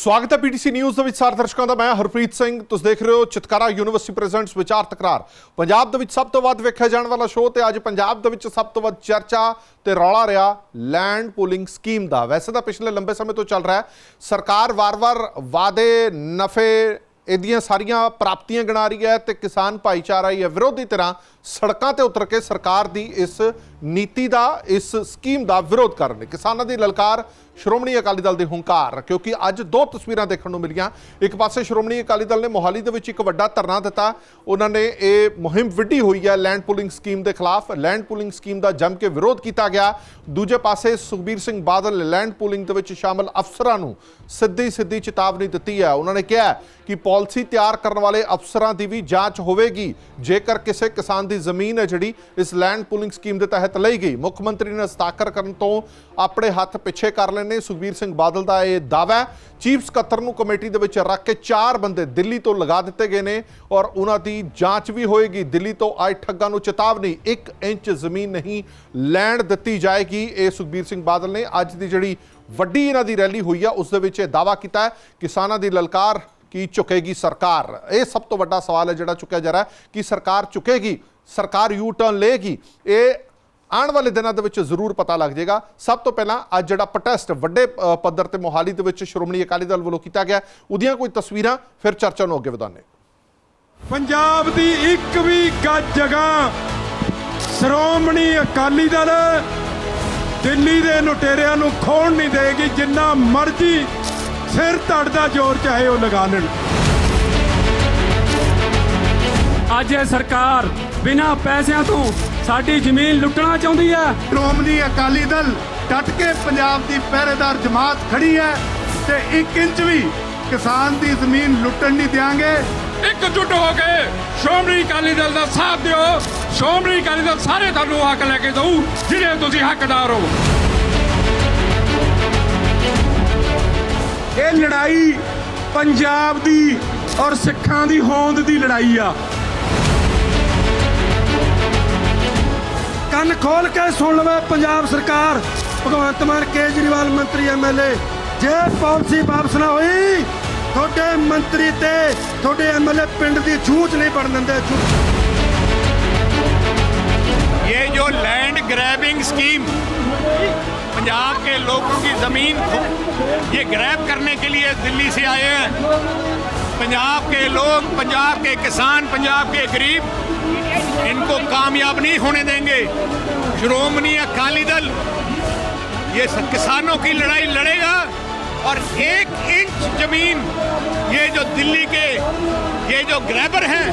ਸਵਾਗਤ ਹੈ PTC news ਦੇ ਵਿੱਚ ਸਾਰੇ ਦਰਸ਼ਕਾਂ ਦਾ। ਮੈਂ ਹਰਪ੍ਰੀਤ ਸਿੰਘ, ਤੁਸੀਂ ਦੇਖ ਰਹੇ ਹੋ ਚਿਤਕਾਰਾ ਯੂਨੀਵਰਸਿਟੀ ਪ੍ਰੈਜ਼ੈਂਟਸ ਵਿਚਾਰ ਤਕਰਾਰ। ਪੰਜਾਬ ਦੇ ਵਿੱਚ ਸਭ ਤੋਂ ਵੱਧ ਵੇਖਿਆ ਜਾਣ ਵਾਲਾ ਸ਼ੋਅ ਤੇ ਅੱਜ ਪੰਜਾਬ ਦੇ ਵਿੱਚ ਸਭ ਤੋਂ ਵੱਧ ਚਰਚਾ ਤੇ ਰੌਲਾ ਰਿਹਾ ਲੈਂਡ ਪੂਲਿੰਗ ਸਕੀਮ ਦਾ। ਵੈਸੇ ਤਾਂ ਪਿਛਲੇ ਲੰਬੇ ਸਮੇਂ ਤੋਂ ਚੱਲ ਰਿਹਾ ਹੈ। ਸਰਕਾਰ ਵਾਰ-ਵਾਰ ਵਾਅਦੇ, ਨਫੇ, ਇਹਦੀਆਂ ਸਾਰੀਆਂ ਪ੍ਰਾਪਤੀਆਂ ਗਿਣਾ ਰਹੀ ਹੈ ਤੇ ਕਿਸਾਨ ਭਾਈਚਾਰਾ ਹੀ ਹੈ ਵਿਰੋਧੀ ਤਰ੍ਹਾਂ ਸੜਕਾਂ ਤੇ ਉਤਰ ਕੇ ਸਰਕਾਰ ਦੀ ਇਸ ਨੀਤੀ ਦਾ, ਇਸ ਸਕੀਮ ਦਾ ਵਿਰੋਧ ਕਰ ਰਹੇ ਕਿਸਾਨਾਂ ਦੀ ਲਲਕਾਰ ਸ਼੍ਰੋਮਣੀ ਅਕਾਲੀ ਦਲ ਦੀ ਹੰਕਾਰ, ਕਿਉਂਕਿ ਅੱਜ ਦੋ ਤਸਵੀਰਾਂ ਦੇਖਣ ਨੂੰ ਮਿਲੀਆਂ। ਇੱਕ ਪਾਸੇ ਸ਼੍ਰੋਮਣੀ ਅਕਾਲੀ ਦਲ ਨੇ ਮੋਹਾਲੀ ਦੇ ਵਿੱਚ ਇੱਕ ਵੱਡਾ ਧਰਨਾ ਦਿੱਤਾ। ਉਹਨਾਂ ਨੇ ਇਹ ਮੁਹਿੰਮ ਵਿੱਢੀ ਹੋਈ ਹੈ ਲੈਂਡ ਪੂਲਿੰਗ ਸਕੀਮ ਦੇ ਖਿਲਾਫ। ਲੈਂਡ ਪੂਲਿੰਗ ਸਕੀਮ ਦਾ ਜੰਮ ਕੇ ਵਿਰੋਧ ਕੀਤਾ ਗਿਆ। ਦੂਜੇ ਪਾਸੇ ਸੁਖਬੀਰ ਸਿੰਘ ਬਾਦਲ ਲੈਂਡ ਪੂਲਿੰਗ ਦੇ ਵਿੱਚ ਸ਼ਾਮਲ ਅਫਸਰਾਂ ਨੂੰ ਸਿੱਧੀ ਸਿੱਧੀ ਚੇਤਾਵਨੀ ਦਿੱਤੀ ਹੈ। ਉਹਨਾਂ ਨੇ ਕਿਹਾ ਕਿ ਪਾਲਿਸੀ ਤਿਆਰ ਕਰਨ ਵਾਲੇ ਅਫਸਰਾਂ ਦੀ ਵੀ ਜਾਂਚ ਹੋਵੇਗੀ। ਜੇਕਰ ਕਿਸੇ ਕਿਸਾਨ ਦੀ ਜ਼ਮੀਨ ਹੈ ਜਿਹੜੀ, ਇਸ ਲੈਂਡ ਪੂਲਿੰਗ ਸਕੀਮ ਦੇ ਤਹਿਤ ਲਈ ਗਈ। ਮੁੱਖ ਮੰਤਰੀ ਨੇ ਹਸਤਾਖਰ ਕਰਨ ਤੋਂ ਆਪਣੇ ਹੱਥ ਪਿੱਛੇ ਕਰ ਲੈਣ ਨੇ ਸੁਖਬੀਰ ਸਿੰਘ ਬਾਦਲ ਦਾ ਇਹ ਦਾਅਵਾ ਚੀਫ ਸਕੱਤਰ ਨੂੰ ਕਮੇਟੀ ਦੇ ਵਿੱਚ ਰੱਖ ਕੇ ਚਾਰ ਬੰਦੇ ਦਿੱਲੀ ਤੋਂ ਲਗਾ ਦਿੱਤੇ ਗਏ ਨੇ ਔਰ ਉਹਨਾਂ ਦੀ ਜਾਂਚ ਵੀ ਹੋਏਗੀ। ਦਿੱਲੀ ਤੋਂ ਆਏ ਠੱਗਾਂ ਨੂੰ ਚੇਤਾਵਨੀ 1 ਇੰਚ ਜ਼ਮੀਨ ਨਹੀਂ ਲੈਣ ਦਿੱਤੀ ਜਾਏਗੀ। ਇਹ ਸੁਖਬੀਰ ਸਿੰਘ ਬਾਦਲ ਨੇ ਅੱਜ ਦੀ ਜਿਹੜੀ ਵੱਡੀ ਇਹਨਾਂ ਦੀ ਰੈਲੀ ਹੋਈ ਆ, ਉਸ ਦੇ ਵਿੱਚ ਇਹ ਦਾਅਵਾ ਕੀਤਾ ਹੈ। ਕਿਸਾਨਾਂ ਦੀ ਲਲਕਾਰ ਕੀ ਚੁੱਕੇਗੀ ਸਰਕਾਰ? ਇਹ ਸਭ ਤੋਂ ਵੱਡਾ ਸਵਾਲ ਹੈ ਜਿਹੜਾ ਚੁੱਕਿਆ ਜਾ ਰਿਹਾ ਕਿ ਸਰਕਾਰ ਚੁੱਕੇਗੀ ਸਰਕਾਰ ਯੂ ਟਰਨ ਲਏਗੀ। ਇਹ ਆਉਣ ਵਾਲੇ ਦਿਨਾਂ ਦੇ ਵਿੱਚ ਜ਼ਰੂਰ ਪਤਾ ਲੱਗ ਜਾਏਗਾ। ਸਭ ਤੋਂ ਪਹਿਲਾਂ ਅੱਜ ਜਿਹੜਾ ਪ੍ਰੋਟੈਸਟ ਵੱਡੇ ਪੱਧਰ ਤੇ ਮੋਹਾਲੀ ਦੇ ਵਿੱਚ ਸ਼੍ਰੋਮਣੀ ਅਕਾਲੀ ਦਲ ਵੱਲੋਂ ਕੀਤਾ ਗਿਆ। ਉਹਦੀਆਂ ਕੋਈ ਤਸਵੀਰਾਂ ਫਿਰ ਚਰਚਾ ਨੂੰ ਅੱਗੇ ਵਧਾਉਂਦੇ ਪੰਜਾਬ ਦੀ ਇੱਕ ਵੀ ਗੱਜ ਜਗ੍ਹਾ ਸ਼੍ਰੋਮਣੀ ਅਕਾਲੀ ਦਲ ਦਿੱਲੀ ਦੇ ਲੁਟੇਰਿਆਂ ਨੂੰ ਖੋਣ ਨਹੀਂ ਦੇਗੀ ਜਿੰਨਾ ਮਰਜ਼ੀ ਸਿਰ ਧੜ ਦਾ ਜ਼ੋਰ ਚਾਹੇ ਉਹ ਲਗਾ ਲੈਣ। ਅੱਜ ਇਹ ਸਰਕਾਰ ਬਿਨਾਂ ਪੈਸਿਆਂ ਤੋਂ ਸਾਡੀ ਜ਼ਮੀਨ ਲੁੱਟਣਾ ਚਾਹੁੰਦੀ ਹੈ। ਸ਼੍ਰੋਮਣੀ ਅਕਾਲੀ ਦਲ ਡਟ ਕੇ ਪੰਜਾਬ ਦੀ ਪਹਿਰੇਦਾਰ ਜਮਾਤ ਖੜੀ ਹੈ ਤੇ 1 ਇੰਚ ਵੀ ਕਿਸਾਨ ਦੀ ਜ਼ਮੀਨ ਲੁੱਟਣ ਨਹੀਂ ਦਿਆਂਗੇ। ਇਕਜੁੱਟ ਹੋ ਕੇ ਸ਼੍ਰੋਮਣੀ ਅਕਾਲੀ ਦਲ ਦਾ ਸਾਥ ਦਿਓ। ਸ਼੍ਰੋਮਣੀ ਅਕਾਲੀ ਦਲ ਸਾਰੇ ਤੁਹਾਨੂੰ ਹੱਕ ਲੈ ਕੇ ਦਊ ਜਿਹੜੇ ਤੁਸੀਂ ਹੱਕਦਾਰ ਹੋ। ਇਹ ਲੜਾਈ ਪੰਜਾਬ ਦੀ ਔਰ ਸਿੱਖਾਂ ਦੀ ਹੋਂਦ ਦੀ ਲੜਾਈ ਆ। ਕੰਨ ਖੋਲ ਕੇ ਸੁਣ ਲਵੇ ਪੰਜਾਬ ਸਰਕਾਰ ਭਗਵੰਤ ਮਾਨ ਕੇਜਰੀਵਾਲ ਮੰਤਰੀ ਐਮਐਲਏ ਜੇ ਪਾਲਿਸੀ ਵਾਪਸ ਨਾ ਹੋਈ ਤੁਹਾਡੇ ਮੰਤਰੀ ਤੇ ਤੁਹਾਡੇ ਐਮਐਲਏ ਪਿੰਡ ਦੀ ਛੂਚ ਨਹੀਂ ਪੜਨ ਦਿੰਦੇ ਛੂਚ ये जो लैंड ग्रैबिंग स्कीम पंजाब के लोगों की जमीन खो- ये ग्रैब करने के लिए दिल्ली से आए हैं पंजाब के लोग पंजाब के किसान पंजाब के गरीब इनको कामयाब नहीं होने देंगे। श्रोमणी अकाली दल, ये किसानों की लड़ाई लड़ेगा और एक इंच ज़मीन, ये जो दिल्ली के, ये जो ग्रैबर हैं,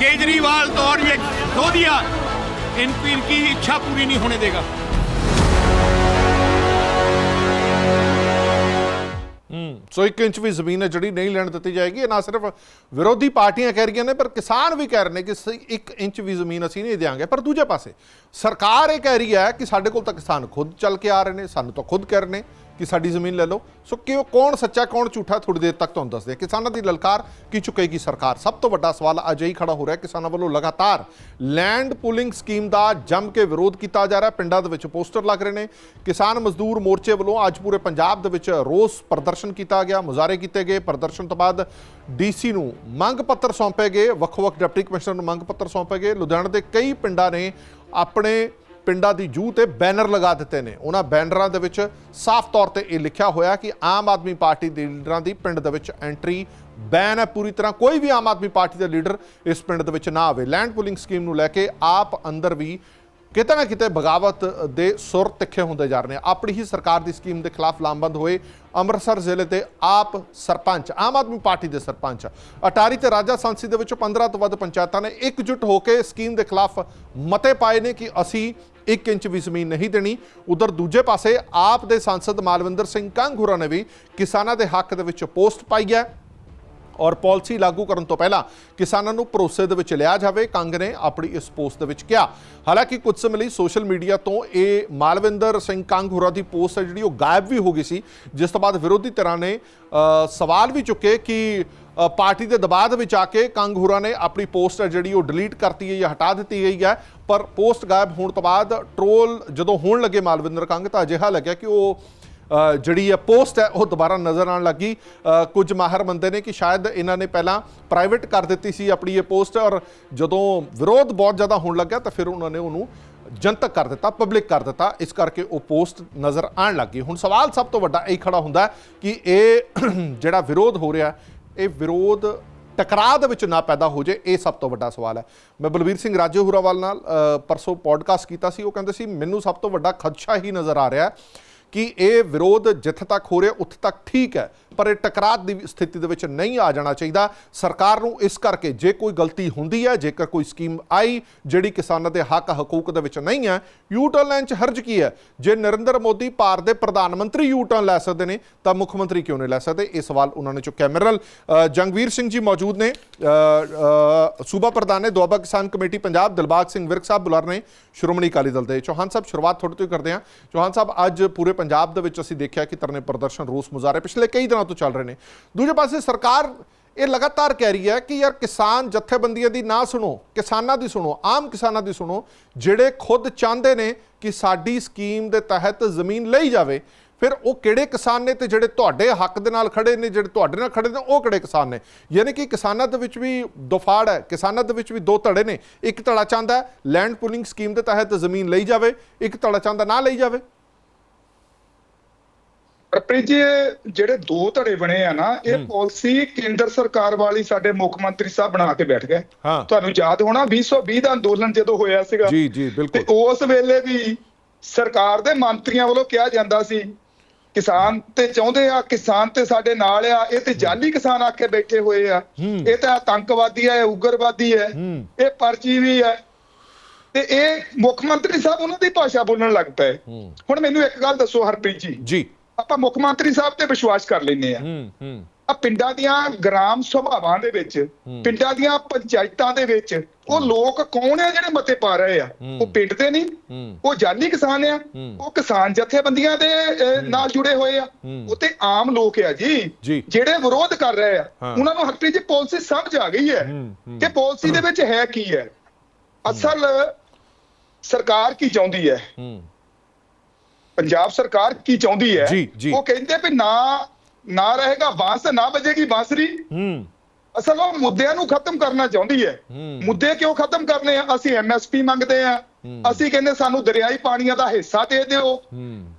केजरीवाल तो और ये धो दिया, इनकी इनकी इच्छा पूरी नहीं होने देगा। ਸੋ 1 ਇੰਚ ਵੀ ਜ਼ਮੀਨ ਹੈ ਜਿਹੜੀ ਨਹੀਂ ਲੈਣ ਦਿੱਤੀ ਜਾਏਗੀ, ਇਹ ਨਾ ਸਿਰਫ ਵਿਰੋਧੀ ਪਾਰਟੀਆਂ ਕਹਿ ਰਹੀਆਂ ਨੇ, ਪਰ ਕਿਸਾਨ ਵੀ ਕਹਿ ਰਹੇ ਨੇ ਕਿ 1 ਇੰਚ ਵੀ ਜ਼ਮੀਨ ਅਸੀਂ ਨਹੀਂ ਦੇਵਾਂਗੇ ਪਰ ਦੂਜੇ ਪਾਸੇ ਸਰਕਾਰ ਇਹ ਕਹਿ ਰਹੀ ਹੈ ਕਿ ਸਾਡੇ ਕੋਲ ਤਾਂ ਕਿਸਾਨ ਖੁਦ ਚੱਲ ਕੇ ਆ ਰਹੇ ਨੇ, ਸਾਨੂੰ ਤਾਂ ਖੁਦ ਕਹਿ ਰਹੇ ਨੇ। ਕਿ ਸਾਡੀ ਜ਼ਮੀਨ ਲੈ ਲਓ। ਸੋ ਕਿਉਂ, ਕੌਣ ਸੱਚਾ, ਕੌਣ ਝੂਠਾ ਥੋੜੀ ਦੇਰ ਤੱਕ ਤੁਹਾਨੂੰ ਦੱਸਦੇ ਕਿਸਾਨਾਂ ਦੀ ਲਲਕਾਰ ਕੀ ਚੁੱਕੇਗੀ ਸਰਕਾਰ? ਸਭ ਤੋਂ ਵੱਡਾ ਸਵਾਲ ਅੱਜ ਹੀ ਖੜਾ ਹੋ ਰਿਹਾ ਕਿਸਾਨਾਂ ਵੱਲੋਂ ਲਗਾਤਾਰ ਲੈਂਡ ਪੂਲਿੰਗ ਸਕੀਮ ਦਾ ਜੰਮ ਕੇ ਵਿਰੋਧ ਕੀਤਾ ਜਾ ਰਿਹਾ। ਪਿੰਡਾਂ ਦੇ ਵਿੱਚ ਪੋਸਟਰ ਲੱਗ ਰਹੇ ਨੇ। ਕਿਸਾਨ ਮਜ਼ਦੂਰ ਮੋਰਚੇ ਵੱਲੋਂ ਅੱਜ ਪੂਰੇ ਪੰਜਾਬ ਦੇ ਵਿੱਚ ਰੋਸ ਪ੍ਰਦਰਸ਼ਨ ਕੀਤਾ ਗਿਆ। ਮੁਜ਼ਾਹਰੇ ਕੀਤੇ ਗਏ। ਪ੍ਰਦਰਸ਼ਨ ਤੋਂ ਬਾਅਦ ਡੀਸੀ ਨੂੰ ਮੰਗ ਪੱਤਰ ਸੌਂਪੇ ਗਏ। ਵੱਖ-ਵੱਖ ਡਿਪਟੀ ਕਮਿਸ਼ਨਰ ਨੂੰ ਮੰਗ ਪੱਤਰ ਸੌਂਪੇ ਗਏ। ਲੁਧਿਆਣਾ ਦੇ ਕਈ ਪਿੰਡਾਂ ਨੇ ਆਪਣੇ ਪਿੰਡਾਂ ਦੀ ਜੂਹ ਤੇ ਬੈਨਰ ਲਗਾ ਦਿੱਤੇ ਨੇ। ਉਹਨਾਂ ਬੈਨਰਾਂ ਦੇ ਵਿੱਚ ਸਾਫ਼ ਤੌਰ ਤੇ ਇਹ ਲਿਖਿਆ ਹੋਇਆ ਕਿ ਆਮ ਆਦਮੀ ਪਾਰਟੀ ਦੇ ਲੀਡਰਾਂ ਦੀ ਪਿੰਡ ਦੇ ਵਿੱਚ ਐਂਟਰੀ ਬੈਨ ਹੈ। ਪੂਰੀ ਤਰ੍ਹਾਂ ਕੋਈ ਵੀ ਆਮ ਆਦਮੀ ਪਾਰਟੀ ਦਾ ਲੀਡਰ ਇਸ ਪਿੰਡ ਦੇ ਵਿੱਚ ਨਾ ਆਵੇ। ਲੈਂਡ ਪੁਲਿੰਗ ਸਕੀਮ ਨੂੰ ਲੈ ਕੇ ਆਪ ਅੰਦਰ ਵੀ ਕਿਤੇ ਨਾ ਕਿਤੇ ਬਗਾਵਤ ਦੇ ਸੁਰ ਤਿੱਖੇ ਹੁੰਦੇ ਜਾ ਰਹੇ ਨੇ। ਆਪਣੀ ਹੀ ਸਰਕਾਰ ਦੀ ਸਕੀਮ ਦੇ ਖਿਲਾਫ ਲਾਮਬੰਦ ਹੋਏ ਅੰਮ੍ਰਿਤਸਰ ਜ਼ਿਲ੍ਹੇ ਦੇ ਆਪ ਸਰਪੰਚ, ਆਮ ਆਦਮੀ ਪਾਰਟੀ ਦੇ ਸਰਪੰਚ। ਅਟਾਰੀ ਤੇ ਰਾਜਾ ਸੰਸਦੀ ਦੇ ਵਿੱਚੋਂ 15 ਤੋਂ ਵੱਧ ਪੰਚਾਇਤਾਂ ਨੇ ਇਕਜੁੱਟ ਹੋ ਕੇ ਸਕੀਮ ਦੇ ਖਿਲਾਫ ਮਤੇ ਪਾਏ ਨੇ ਕਿ ਅਸੀਂ 1 ਇੰਚ ਵੀ ਜ਼ਮੀਨ ਨਹੀਂ ਦੇਣੀ। ਉਧਰ ਦੂਜੇ ਪਾਸੇ ਆਪ ਦੇ ਸੰਸਦ ਮਾਲਵਿੰਦਰ ਸਿੰਘ ਕੰਗੂਰਾ ਨੇ ਵੀ ਕਿਸਾਨਾਂ ਦੇ ਹੱਕ ਦੇ ਵਿੱਚ ਪੋਸਟ ਪਾਈ ਹੈ। ਔਰ ਪਾਲਿਸੀ ਲਾਗੂ ਕਰਨ ਤੋਂ ਪਹਿਲਾਂ ਕਿਸਾਨਾਂ ਨੂੰ ਭਰੋਸੇ ਦੇ ਵਿੱਚ ਲਿਆ ਜਾਵੇ, ਕੰਗ ਨੇ ਆਪਣੀ ਇਸ ਪੋਸਟ ਦੇ ਵਿੱਚ ਕਿਹਾ। ਹਾਲਾਂਕਿ ਕੁਝ ਸਮੇਂ ਲਈ ਸੋਸ਼ਲ ਮੀਡੀਆ ਤੋਂ ਇਹ ਮਾਲਵਿੰਦਰ ਸਿੰਘ ਕੰਗ ਹੋਰਾਂ ਦੀ ਪੋਸਟ ਹੈ ਜਿਹੜੀ ਉਹ ਗਾਇਬ ਵੀ ਹੋ ਗਈ ਸੀ, ਜਿਸ ਤੋਂ ਬਾਅਦ ਵਿਰੋਧੀ ਧਿਰਾਂ ਨੇ ਸਵਾਲ ਵੀ ਚੁੱਕੇ ਕਿ ਪਾਰਟੀ ਦੇ ਦਬਾਅ ਦੇ ਵਿੱਚ ਆ ਕੇ ਕੰਗ ਹੋਰਾਂ ਨੇ ਆਪਣੀ ਪੋਸਟ ਹੈ ਜਿਹੜੀ ਉਹ ਡਿਲੀਟ ਕਰਤੀ ਹੈ ਜਾਂ ਹਟਾ ਦਿੱਤੀ ਗਈ ਹੈ। ਪਰ ਪੋਸਟ ਗਾਇਬ ਹੋਣ ਤੋਂ ਬਾਅਦ ਟ੍ਰੋਲ ਜਦੋਂ ਹੋਣ ਲੱਗੇ ਮਾਲਵਿੰਦਰ ਕੰਗ ਤਾਂ ਅਜਿਹਾ ਲੱਗਿਆ ਕਿ ਉਹ ਜਿਹੜੀ ਹੈ ਪੋਸਟ ਹੈ ਉਹ ਦੁਬਾਰਾ ਨਜ਼ਰ ਆਉਣ ਲੱਗੀ। ਅ, ਕੁਝ ਮਾਹਰ ਮੰਨਦੇ ਨੇ ਕਿ ਸ਼ਾਇਦ ਇਹਨਾਂ ਨੇ ਪਹਿਲਾਂ ਪ੍ਰਾਈਵੇਟ ਕਰ ਦਿੱਤੀ ਸੀ ਆਪਣੀ ਇਹ ਪੋਸਟ ਔਰ ਜਦੋਂ ਵਿਰੋਧ ਬਹੁਤ ਜ਼ਿਆਦਾ ਹੋਣ ਲੱਗਾ ਤਾਂ ਫਿਰ ਉਹਨਾਂ ਨੇ ਉਹਨੂੰ ਜਨਤਕ ਕਰ ਦਿੱਤਾ ਪਬਲਿਕ ਕਰ ਦਿੱਤਾ। ਇਸ ਕਰਕੇ ਉਹ ਪੋਸਟ ਨਜ਼ਰ ਆਉਣ ਲੱਗੀ ਹੁਣ ਸਵਾਲ ਸਭ ਤੋਂ ਵੱਡਾ ਇਹ ਖੜਾ ਹੁੰਦਾ ਕਿ ਇਹ ਜਿਹੜਾ ਵਿਰੋਧ ਹੋ ਰਿਹਾ ਇਹ ਵਿਰੋਧ ਟਕਰਾਅ ਦੇ ਵਿੱਚ ਨਾ ਪੈਦਾ ਹੋ ਜੇ ਇਹ ਸਭ ਤੋਂ ਵੱਡਾ ਸਵਾਲ ਹੈ। ਮੈਂ ਬਲਬੀਰ ਸਿੰਘ ਰਾਜੇ ਹੁਰਾਵਾਲ ਨਾਲ ਪਰਸੋਂ ਪੋਡਕਾਸਟ ਕੀਤਾ ਸੀ। ਉਹ ਕਹਿੰਦੇ ਸੀ ਮੈਨੂੰ ਸਭ ਤੋਂ ਵੱਡਾ ਖਦਸ਼ਾ ਹੀ ਨਜ਼ਰ ਆ ਰਿਹਾ ਕਿ ਇਹ ਵਿਰੋਧ ਜਿੱਥੇ ਤੱਕ ਹੋ ਰਿਹਾ ਉੱਥੇ ਤੱਕ ਠੀਕ ਹੈ। ਪਰ ਇਹ ਟਕਰਾਅ ਦੀ ਸਥਿਤੀ ਦੇ ਵਿੱਚ ਨਹੀਂ ਆ ਜਾਣਾ ਚਾਹੀਦਾ। ਸਰਕਾਰ ਨੂੰ ਇਸ ਕਰਕੇ ਜੇ ਕੋਈ ਗਲਤੀ ਹੁੰਦੀ ਹੈ, ਜੇਕਰ ਕੋਈ ਸਕੀਮ ਆਈ ਜਿਹੜੀ ਕਿਸਾਨਾਂ ਦੇ ਹੱਕ, ਹਕੂਕ ਦੇ ਵਿੱਚ ਨਹੀਂ ਹੈ ਯੂ ਟਰਨ ਲੈਣ ਚ ਹਰਜ ਕੀ ਹੈ? ਜੇ ਨਰਿੰਦਰ ਮੋਦੀ ਭਾਰਤ ਦੇ ਪ੍ਰਧਾਨ ਮੰਤਰੀ ਯੂ ਟਰਨ ਲੈ ਸਕਦੇ ਨੇ, ਤਾਂ ਮੁੱਖ ਮੰਤਰੀ ਕਿਉਂ ਨਹੀਂ ਲੈ ਸਕਦੇ? ਇਹ ਸਵਾਲ ਉਹਨਾਂ ਨੇ ਚੁੱਕਿਆ। ਮਿਰਲ ਜੰਗਵੀਰ ਸਿੰਘ ਜੀ ਮੌਜੂਦ ਨੇ। ਸੂਬਾ ਪ੍ਰਧਾਨ ਨੇ ਦੁਆਬਾ ਕਿਸਾਨ ਕਮੇਟੀ ਪੰਜਾਬ, ਦਿਲਬਾਗ ਸਿੰਘ ਵਿਰਕ ਸਾਹਿਬ ਬੁਲਾਰ ਨੇ। ਸ਼੍ਰੋਮਣੀ ਅਕਾਲੀ ਦਲ ਦੇ ਚੌਹਾਨ ਸਾਹਿਬ, ਸ਼ੁਰੂਆਤ ਤੁਹਾਡੇ ਤੋਂ ਕਰਦੇ ਹਾਂ। ਚੌਹਾਨ ਸਾਹਿਬ, ਅੱਜ ਪੂਰੇ ਪੰਜਾਬ ਦੇ ਵਿੱਚ ਅਸੀਂ ਦੇਖਿਆ ਕਿ ਧਰਨੇ ਪ੍ਰਦਰਸ਼ਨ ਰੋਸ ਮੁਜ਼ਾਹਰੇ। ਪਿਛਲੇ ਕਈ ਦਿਨਾਂ ਤੋਂ ਚੱਲ ਰਹੇ ਨੇ। ਦੂਜੇ ਪਾਸੇ ਸਰਕਾਰ ਇਹ ਲਗਾਤਾਰ ਕਹਿ ਰਹੀ ਹੈ ਕਿ ਯਾਰ ਕਿਸਾਨ ਜਥੇਬੰਦੀਆਂ ਦੀ ਨਾ ਸੁਣੋ, ਕਿਸਾਨਾਂ ਦੀ ਸੁਣੋ, ਆਮ ਕਿਸਾਨਾਂ ਦੀ ਸੁਣੋ, ਜਿਹੜੇ ਖੁਦ ਚਾਹੁੰਦੇ ਨੇ ਕਿ ਸਾਡੀ ਸਕੀਮ ਦੇ ਤਹਿਤ ਜ਼ਮੀਨ ਲਈ ਜਾਵੇ, ਫਿਰ ਉਹ ਕਿਹੜੇ ਕਿਸਾਨ ਨੇ ਤੇ ਜਿਹੜੇ ਤੁਹਾਡੇ ਹੱਕ ਦੇ ਨਾਲ ਖੜੇ ਨੇ, ਜਿਹੜੇ ਤੁਹਾਡੇ ਨਾਲ ਖੜੇ ਨੇ, ਉਹ ਕਿਹੜੇ ਕਿਸਾਨ ਨੇ? ਯਾਨੀ ਕਿ ਕਿਸਾਨਾਂ ਦੇ ਵਿੱਚ ਵੀ ਦੁਫਾੜ ਹੈ, ਕਿਸਾਨਾਂ ਦੇ ਵਿੱਚ ਵੀ ਦੋ ਧੜੇ ਨੇ। ਇੱਕ ਧੜਾ ਚਾਹੁੰਦਾ ਲੈਂਡ ਪੂਲਿੰਗ ਸਕੀਮ ਦੇ ਤਹਿਤ ਜ਼ਮੀਨ ਲਈ ਜਾਵੇ, ਇੱਕ ਧੜਾ ਚਾਹੁੰਦਾ ਨਾ ਲਈ ਜਾਵੇ। ਹਰਪ੍ਰੀਤ ਜੀ ਇਹ ਜਿਹੜੇ ਦੋ ਧੜੇ ਬਣੇ ਆ ਨਾ ਇਹ ਪਾਲਿਸੀ ਕੇਂਦਰ ਸਰਕਾਰ ਵਾਲੀ ਸਾਡੇ ਮੁੱਖ ਮੰਤਰੀ ਸਾਹਿਬ ਬਣਾ ਕੇ ਬੈਠ ਗਏ। ਹਾਂ। ਤੁਹਾਨੂੰ ਯਾਦ ਹੋਣਾ 2020 ਦਾ ਅੰਦੋਲਨ ਜਦੋਂ ਹੋਇਆ ਸੀਗਾ। ਜੀ ਜੀ ਤੇ ਬਿਲਕੁਲ ਉਸ ਵੇਲੇ ਵੀ ਸਰਕਾਰ ਦੇ ਮੰਤਰੀਆਂ ਵੱਲੋਂ ਕਿਹਾ ਜਾਂਦਾ ਸੀ ਕਿਸਾਨ ਤੇ ਚਾਹੁੰਦੇ ਆ ਕਿਸਾਨ ਤੇ ਸਾਡੇ ਨਾਲ ਆ ਇਹ ਤੇ ਜਾਲੀ ਕਿਸਾਨ ਆਕੇ ਬੈਠੇ ਹੋਏ ਆ। ਇਹ ਤਾਂ ਆਤੰਕਵਾਦੀ ਆ ਇਹ ਉਗਰਵਾਦੀ ਹੈ। ਇਹ ਪਰਜੀਵੀ ਹੈ ਤੇ ਇਹ ਮੁੱਖ ਮੰਤਰੀ ਸਾਹਿਬ ਉਹਨਾਂ ਦੀ ਭਾਸ਼ਾ ਬੋਲਣ ਲੱਗ ਪਏ। ਹੁਣ ਮੈਨੂੰ ਇੱਕ ਗੱਲ ਦੱਸੋ ਹਰਪ੍ਰੀਤ ਜੀ। ਜੀ। ਆਪਾਂ ਮੁੱਖ ਮੰਤਰੀ ਸਾਹਿਬ ਤੇ ਵਿਸ਼ਵਾਸ ਕਰ ਲੈਨੇ ਆ ਹੂੰ ਹੂੰ। ਆ ਪਿੰਡਾਂ ਦੀਆਂ ਗ੍ਰਾਮ ਸਭਾਵਾਂ ਦੇ ਵਿੱਚ ਪਿੰਡਾਂ ਦੀਆਂ ਪੰਚਾਇਤਾਂ ਦੇ ਵਿੱਚ ਉਹ ਲੋਕ ਕੌਣ ਆ ਜਿਹੜੇ ਮਤੇ ਪਾ ਰਹੇ ਆ? ਉਹ ਪਿੰਡ ਦੇ ਨਹੀਂ ਉਹ ਜਾਨੀ ਕਿਸਾਨ ਆ ਉਹ ਕਿਸਾਨ ਜਥੇਬੰਦੀਆਂ ਦੇ ਨਾਲ ਜੁੜੇ ਹੋਏ ਆ। ਉਹ ਤੇ ਆਮ ਲੋਕ ਆ ਜੀ। ਜਿਹੜੇ ਵਿਰੋਧ ਕਰ ਰਹੇ ਆ। ਉਹਨਾਂ ਨੂੰ ਹਰਪ੍ਰੀਤ ਜੀ ਪਾਲਿਸੀ ਸਮਝ ਆ ਗਈ ਹੈ ਕਿ ਪਾਲਿਸੀ ਦੇ ਵਿੱਚ ਹੈ ਕੀ ਹੈ। ਅਸਲ ਸਰਕਾਰ ਕੀ ਚਾਹੁੰਦੀ ਹੂੰ। ਪੰਜਾਬ ਸਰਕਾਰ ਕੀ ਚਾਹੁੰਦੀ ਹੈ। ਉਹ ਕਹਿੰਦੇ ਵੀ ਨਾ ਨਾ ਰਹੇਗਾ ਬਾਂਸ ਨਾ ਵੱਜੇਗੀ ਬਾਂਸਰੀ। ਹੂੰ। ਅਸਲ ਉਹ ਮੁੱਦਿਆਂ ਨੂੰ ਖਤਮ ਕਰਨਾ ਚਾਹੁੰਦੀ ਹੈ। ਮੁੱਦੇ ਕਿਉਂ ਖਤਮ ਕਰਨੇ ਆ? ਅਸੀਂ ਐਮਐਸਪੀ ਮੰਗਦੇ ਆ। ਅਸੀਂ ਕਹਿੰਦੇ ਸਾਨੂੰ ਦਰਿਆਈ ਪਾਣੀਆਂ ਦਾ ਹਿੱਸਾ ਦੇ ਦਿਓ। ਹੂੰ।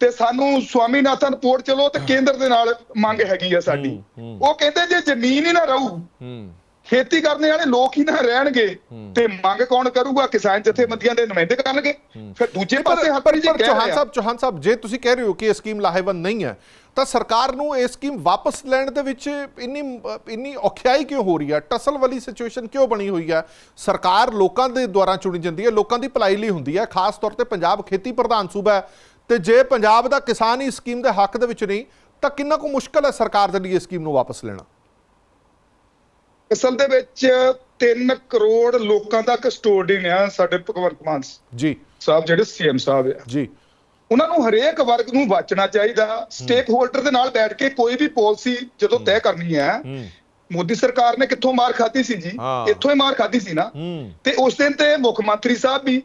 ਤੇ ਸਾਨੂੰ ਸਵਾਮੀਨਾਥਨ ਪੋਰਟ ਚਲੋ ਤੇ ਕੇਂਦਰ ਦੇ ਨਾਲ ਮੰਗ ਹੈਗੀ ਆ ਸਾਡੀ। ਉਹ ਕਹਿੰਦੇ ਜੇ ਜ਼ਮੀਨ ਹੀ ਨਾ ਰਹੂ ਹੂੰ। ਖੇਤੀ ਕਰਨ ਵਾਲੇ ਲੋਕ ਹੀ ਨਾ ਰਹਿਣਗੇ ਤੇ ਮੰਗ ਕੌਣ ਕਰੂਗਾ? ਕਿਸਾਨ ਜਥੇਬੰਦੀਆਂ ਦੇ ਨੁਮਾਇੰਦੇ ਕਰਨਗੇ। ਫਿਰ ਦੂਜੇ ਪਾਸੇ ਪਰ ਹਰਪ੍ਰੀਤ ਜੀ ਚੌਹਾਨ ਰਹੇ। ਆ ਸਾਹਿਬ ਚੌਹਾਨ ਸਾਹਿਬ ਜੇ ਤੁਸੀਂ ਕਹਿ ਰਹੇ ਹੋ ਕਿ ਇਹ ਸਕੀਮ ਲਾਹੇਵੰਦ ਨਹੀਂ ਹੈ ਤਾਂ ਸਰਕਾਰ ਨੂੰ ਇਹ ਸਕੀਮ ਵਾਪਸ ਲੈਣ ਦੇ ਵਿੱਚ ਇੰਨੀ ਇੰਨੀ ਔਖਿਆਈ ਕਿਉਂ ਹੋ ਰਹੀ ਹੈ? ਟਸਲ ਵਾਲੀ ਸਿਚੁਏਸ਼ਨ ਕਿਉਂ ਬਣੀ ਹੋਈ ਹੈ? ਸਰਕਾਰ ਲੋਕਾਂ ਦੇ ਦੁਆਰਾ ਚੁਣੀ ਜਾਂਦੀ ਹੈ ਲੋਕਾਂ ਦੀ ਭਲਾਈ ਲਈ ਹੁੰਦੀ ਹੈ। ਖਾਸ ਤੌਰ ਤੇ ਪੰਜਾਬ ਖੇਤੀ ਪ੍ਰਧਾਨ ਸੂਬਾ ਹੈ। ਤੇ ਜੇ ਪੰਜਾਬ ਦਾ ਕਿਸਾਨ ਹੀ ਸਕੀਮ ਦੇ ਹੱਕ ਦੇ ਵਿੱਚ ਨਹੀਂ ਤਾਂ ਕਿੰਨਾ ਕੁ ਮੁਸ਼ਕਲ ਹੈ ਸਰਕਾਰ ਦੇ ਲਈ ਇਹ ਸਕੀਮ ਨੂੰ ਵਾਪਸ ਲੈਣਾ? ਅਸਲ ਦੇ ਵਿੱਚ 3 ਕਰੋੜ ਲੋਕਾਂ ਦਾ ਕਸਟੋਡੀਅਨ ਆ ਸਾਡੇ ਭਗਵੰਤ ਮਾਨ ਜੀ। ਸਾਹਿਬ ਜਿਹੜੇ ਸੀਐਮ ਸਾਹਿਬ ਆ। ਜੀ। ਉਹਨਾਂ ਨੂੰ ਹਰੇਕ ਵਰਗ ਨੂੰ ਵਾਚਣਾ ਚਾਹੀਦਾ। ਸਟੇਕ ਹੋਲਡਰ ਦੇ ਨਾਲ ਬੈਠ ਕੇ ਕੋਈ ਵੀ ਪਾਲਿਸੀ ਜਦੋਂ ਤੈਅ ਕਰਨੀ ਹੈ ਮੋਦੀ ਸਰਕਾਰ ਨੇ ਕਿੱਥੋਂ ਮਾਰ ਖਾਧੀ ਸੀ ਜੀ। ਇੱਥੋਂ ਹੀ ਮਾਰ ਖਾਧੀ ਸੀ ਨਾ। ਤੇ ਉਸ ਦਿਨ ਤੇ ਮੁੱਖ ਮੰਤਰੀ ਸਾਹਿਬ ਵੀ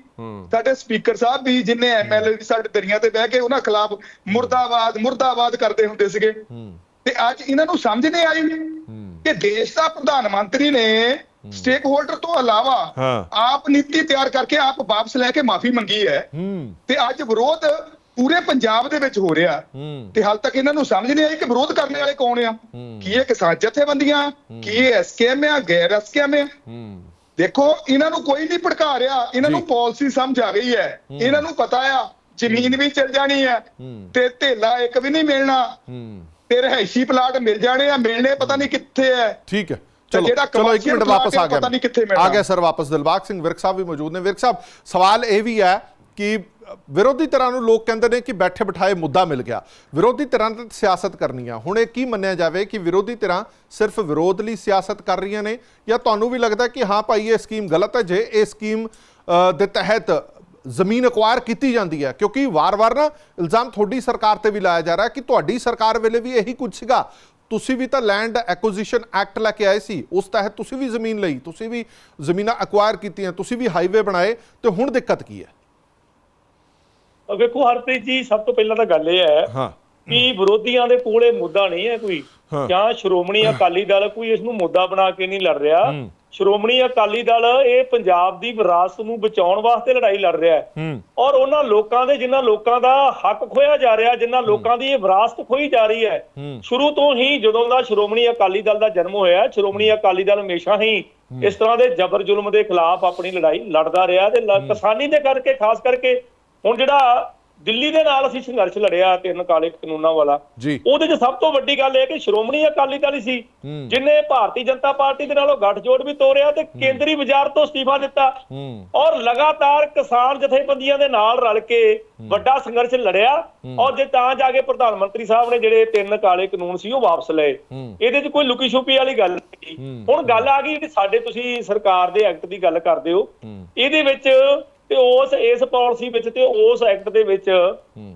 ਸਾਡੇ ਸਪੀਕਰ ਸਾਹਿਬ ਵੀ ਜਿਨੇ ਐਮਐਲਏ ਵੀ ਸਾਡੇ ਦਰਿਆ ਤੇ ਬਹਿ ਕੇ ਉਹਨਾਂ ਖਿਲਾਫ ਮੁਰਦਾਬਾਦ ਮੁਰਦਾਬਾਦ ਕਰਦੇ ਹੁੰਦੇ ਸੀਗੇ। ਤੇ ਅੱਜ ਇਹਨਾਂ ਨੂੰ ਸਮਝ ਨਹੀਂ ਆਈ। ਕਿ ਦੇਸ਼ ਦਾ ਪ੍ਰਧਾਨ ਮੰਤਰੀ ਨੇ ਸਟੇਕ ਹੋਲਡਰ ਤੋਂ ਇਲਾਵਾ। ਆਪ ਨੀਤੀ ਤਿਆਰ ਕਰਕੇ ਆਪ ਵਾਪਸ ਲੈ ਕੇ ਮਾਫੀ ਮੰਗੀ ਹੈ। ਤੇ ਅੱਜ ਵਿਰੋਧ ਪੂਰੇ ਪੰਜਾਬ ਦੇ ਵਿੱਚ ਹੋ ਰਿਹਾ। ਤੇ ਹਾਲ ਤੱਕ ਇਹਨਾਂ ਨੂੰ ਸਮਝ ਨਹੀਂ ਆਈ ਕਿ ਵਿਰੋਧ ਕਰਨ ਵਾਲੇ ਕੌਣ ਆ। ਕੀ ਇਹ ਕਿਸਾਨ ਜਥੇਬੰਦੀਆਂ ਕੀ ਇਹ ਐਸਕੇਐਮ ਆ ਗੈਰ ਐਸਕੇਐਮ ਆ? ਦੇਖੋ ਇਹਨਾਂ ਨੂੰ ਕੋਈ ਨਹੀਂ ਭੜਕਾ ਰਿਹਾ ਇਹਨਾਂ ਨੂੰ ਪਾਲਿਸੀ ਸਮਝ ਆ ਗਈ ਹੈ। ਇਹਨਾਂ ਨੂੰ ਪਤਾ ਆ ਜ਼ਮੀਨ ਵੀ ਚਲ ਜਾਣੀ ਹੈ ਤੇ ਧੇਲਾ ਇੱਕ ਵੀ ਨਹੀਂ ਮਿਲਣਾ। ਤੇ ਰਹਿائشੀ ਪਲਾਟ ਮਿਲ ਜਾਣੇ ਆ ਮਿਲਣੇ ਪਤਾ ਨਹੀਂ ਕਿੱਥੇ ਹੈ ਠੀਕ ਹੈ ਚਲੋ ਚਲੋ 1 ਮਿੰਟ ਵਾਪਸ ਆ ਗਿਆ ਪਤਾ ਨਹੀਂ ਕਿੱਥੇ ਮਿਲਣਾ। ਆ ਗਿਆ ਸਰ ਵਾਪਸ ਦਿਲਬਾਗ ਸਿੰਘ ਵਿਰਕ ਸਾਹਿਬ ਵੀ ਮੌਜੂਦ ਨੇ। ਵਿਰਕ ਸਾਹਿਬ ਸਵਾਲ ਇਹ ਵੀ ਹੈ ਕਿ ਵਿਰੋਧੀ ਤਰ੍ਹਾਂ ਨੂੰ ਲੋਕ ਕਹਿੰਦੇ ਨੇ ਕਿ ਬੈਠੇ ਬਿਠਾਏ ਮੁੱਦਾ ਮਿਲ ਗਿਆ। ਵਿਰੋਧੀ ਤਰ੍ਹਾਂ ਤੇ ਸਿਆਸਤ ਕਰਨੀ ਆ। ਹੁਣ ਇਹ ਕੀ ਮੰਨਿਆ ਜਾਵੇ ਕਿ ਵਿਰੋਧੀ ਤਰ੍ਹਾਂ ਸਿਰਫ ਵਿਰੋਧ ਲਈ ਸਿਆਸਤ ਕਰ ਰਹੀਆਂ ਨੇ ਜਾਂ ਤੁਹਾਨੂੰ ਵੀ ਲੱਗਦਾ ਕਿ ਹਾਂ ਭਾਈ ਇਹ ਸਕੀਮ ਗਲਤ ਹੈ? ਜੇ ਇਹ ਸਕੀਮ ਦੇ ਤਹਿਤ ਜ਼ਮੀਨ ਅਕਵਾਇਰ ਕੀਤੀ ਜਾਂਦੀ ਹੈ ਕਿਉਂਕਿ ਵਾਰ-ਵਾਰ ਨਾ ਇਲਜ਼ਾਮ ਤੁਹਾਡੀ ਸਰਕਾਰ ਤੇ ਵੀ ਲਾਇਆ ਜਾ ਰਿਹਾ ਕਿ ਤੁਹਾਡੀ ਸਰਕਾਰ ਵੇਲੇ ਵੀ ਇਹੀ ਕੁਝ ਸੀਗਾ। ਤੁਸੀਂ ਵੀ ਤਾਂ ਲੈਂਡ ਐਕੁਜੀਸ਼ਨ ਐਕਟ ਲੈ ਕੇ ਆਏ ਸੀ ਉਸ ਤਹਿਤ ਤੁਸੀਂ ਵੀ ਜ਼ਮੀਨ ਲਈ ਤੁਸੀਂ ਵੀ ਜ਼ਮੀਨਾਂ ਅਕਵਾਇਰ ਕੀਤੀਆਂ ਤੁਸੀਂ ਵੀ ਹਾਈਵੇ ਬਣਾਏ ਤੇ ਹੁਣ ਦਿੱਕਤ ਕੀ ਹੈ? ਵੇਖੋ ਹਰਪ੍ਰੀਤ ਜੀ ਸਭ ਤੋਂ ਪਹਿਲਾਂ ਤਾਂ ਗੱਲ ਇਹ ਹੈ ਹਾਂ। ਕਿ ਵਿਰੋਧੀਆਂ ਦੇ ਕੋਲ ਇਹ ਮੁੱਦਾ ਨਹੀਂ ਹੈ ਕੋਈ। ਜਾਂ ਸ਼੍ਰੋਮਣੀ ਅਕਾਲੀ ਦਲ ਕੋਈ ਇਸ ਨੂੰ ਮੁੱਦਾ ਬਣਾ ਕੇ ਨਹੀਂ ਲੜ ਰਿਹਾ। ਸ਼੍ਰੋਮਣੀ ਅਕਾਲੀ ਦਲ ਇਹ ਪੰਜਾਬ ਦੀ ਵਿਰਾਸਤ ਨੂੰ ਬਚਾਉਣ ਵਾਸਤੇ ਲੜਾਈ ਲੜ ਰਿਹਾ ਹੈ। ਔਰ ਉਹਨਾਂ ਲੋਕਾਂ ਦੇ ਜਿਨ੍ਹਾਂ ਲੋਕਾਂ ਦਾ ਹੱਕ ਖੋਇਆ ਜਾ ਰਿਹਾ ਜਿਨ੍ਹਾਂ ਲੋਕਾਂ ਦੀ ਇਹ ਵਿਰਾਸਤ ਖੋਈ ਜਾ ਰਹੀ ਹੈ ਸ਼ੁਰੂ ਤੋਂ ਹੀ ਜਦੋਂ ਦਾ ਸ਼੍ਰੋਮਣੀ ਅਕਾਲੀ ਦਲ ਦਾ ਜਨਮ ਹੋਇਆ ਸ਼੍ਰੋਮਣੀ ਅਕਾਲੀ ਦਲ ਹਮੇਸ਼ਾ ਹੀ ਇਸ ਤਰ੍ਹਾਂ ਦੇ ਜ਼ਬਰ ਜ਼ੁਲਮ ਦੇ ਖਿਲਾਫ ਆਪਣੀ ਲੜਾਈ ਲੜਦਾ ਰਿਹਾ ਤੇ ਕਿਸਾਨੀ ਦੇ ਕਰਕੇ ਖਾਸ ਕਰਕੇ ਹੁਣ ਜਿਹੜਾ ਦਿੱਲੀ ਦੇ ਨਾਲ ਅਸੀਂ ਸੰਘਰਸ਼ ਲੜਿਆ ਤਿੰਨ ਕਾਲੇ ਕਾਨੂੰਨਾਂ ਵਾਲਾ। ਉਹਦੇ 'ਚ ਸਭ ਤੋਂ ਵੱਡੀ ਗੱਲ ਇਹ ਕਿ ਸ਼੍ਰੋਮਣੀ ਅਕਾਲੀ ਦਲ ਸੀ ਜਿਨੇ ਭਾਰਤੀ ਜਨਤਾ ਪਾਰਟੀ ਦੇ ਨਾਲੋਂ ਗੱਠਜੋੜ ਵੀ ਤੋਰਿਆ ਤੇ ਕੇਂਦਰੀ ਵਜ਼ਾਰਤ ਤੋਂ ਅਸਤੀਫਾ ਦਿੱਤਾ। ਔਰ ਲਗਾਤਾਰ ਕਿਸਾਨ ਜਥੇਬੰਦੀਆਂ ਦੇ ਨਾਲ ਰਲ ਕੇ ਵੱਡਾ ਸੰਘਰਸ਼ ਲੜਿਆ। ਔਰ ਜੇ ਤਾਂ ਜਾ ਕੇ ਪ੍ਰਧਾਨ ਮੰਤਰੀ ਸਾਹਿਬ ਨੇ ਜਿਹੜੇ ਤਿੰਨ ਕਾਲੇ ਕਾਨੂੰਨ ਸੀ ਉਹ ਵਾਪਸ ਲਏ। ਇਹਦੇ 'ਚ ਕੋਈ ਲੁਕੀ ਛੁਪੀ ਵਾਲੀ ਗੱਲ ਨਹੀਂ। ਹੁਣ ਗੱਲ ਆ ਗਈ ਕਿ ਸਾਡੇ ਤੁਸੀਂ ਸਰਕਾਰ ਦੇ ਐਕਟ ਦੀ ਗੱਲ ਕਰਦੇ ਹੋ। ਇਹਦੇ ਵਿੱਚ ਤੇ ਉਸ ਇਸ ਪਾਲਿਸੀ ਵਿੱਚ ਤੇ ਉਸ ਐਕਟ ਦੇ ਵਿੱਚ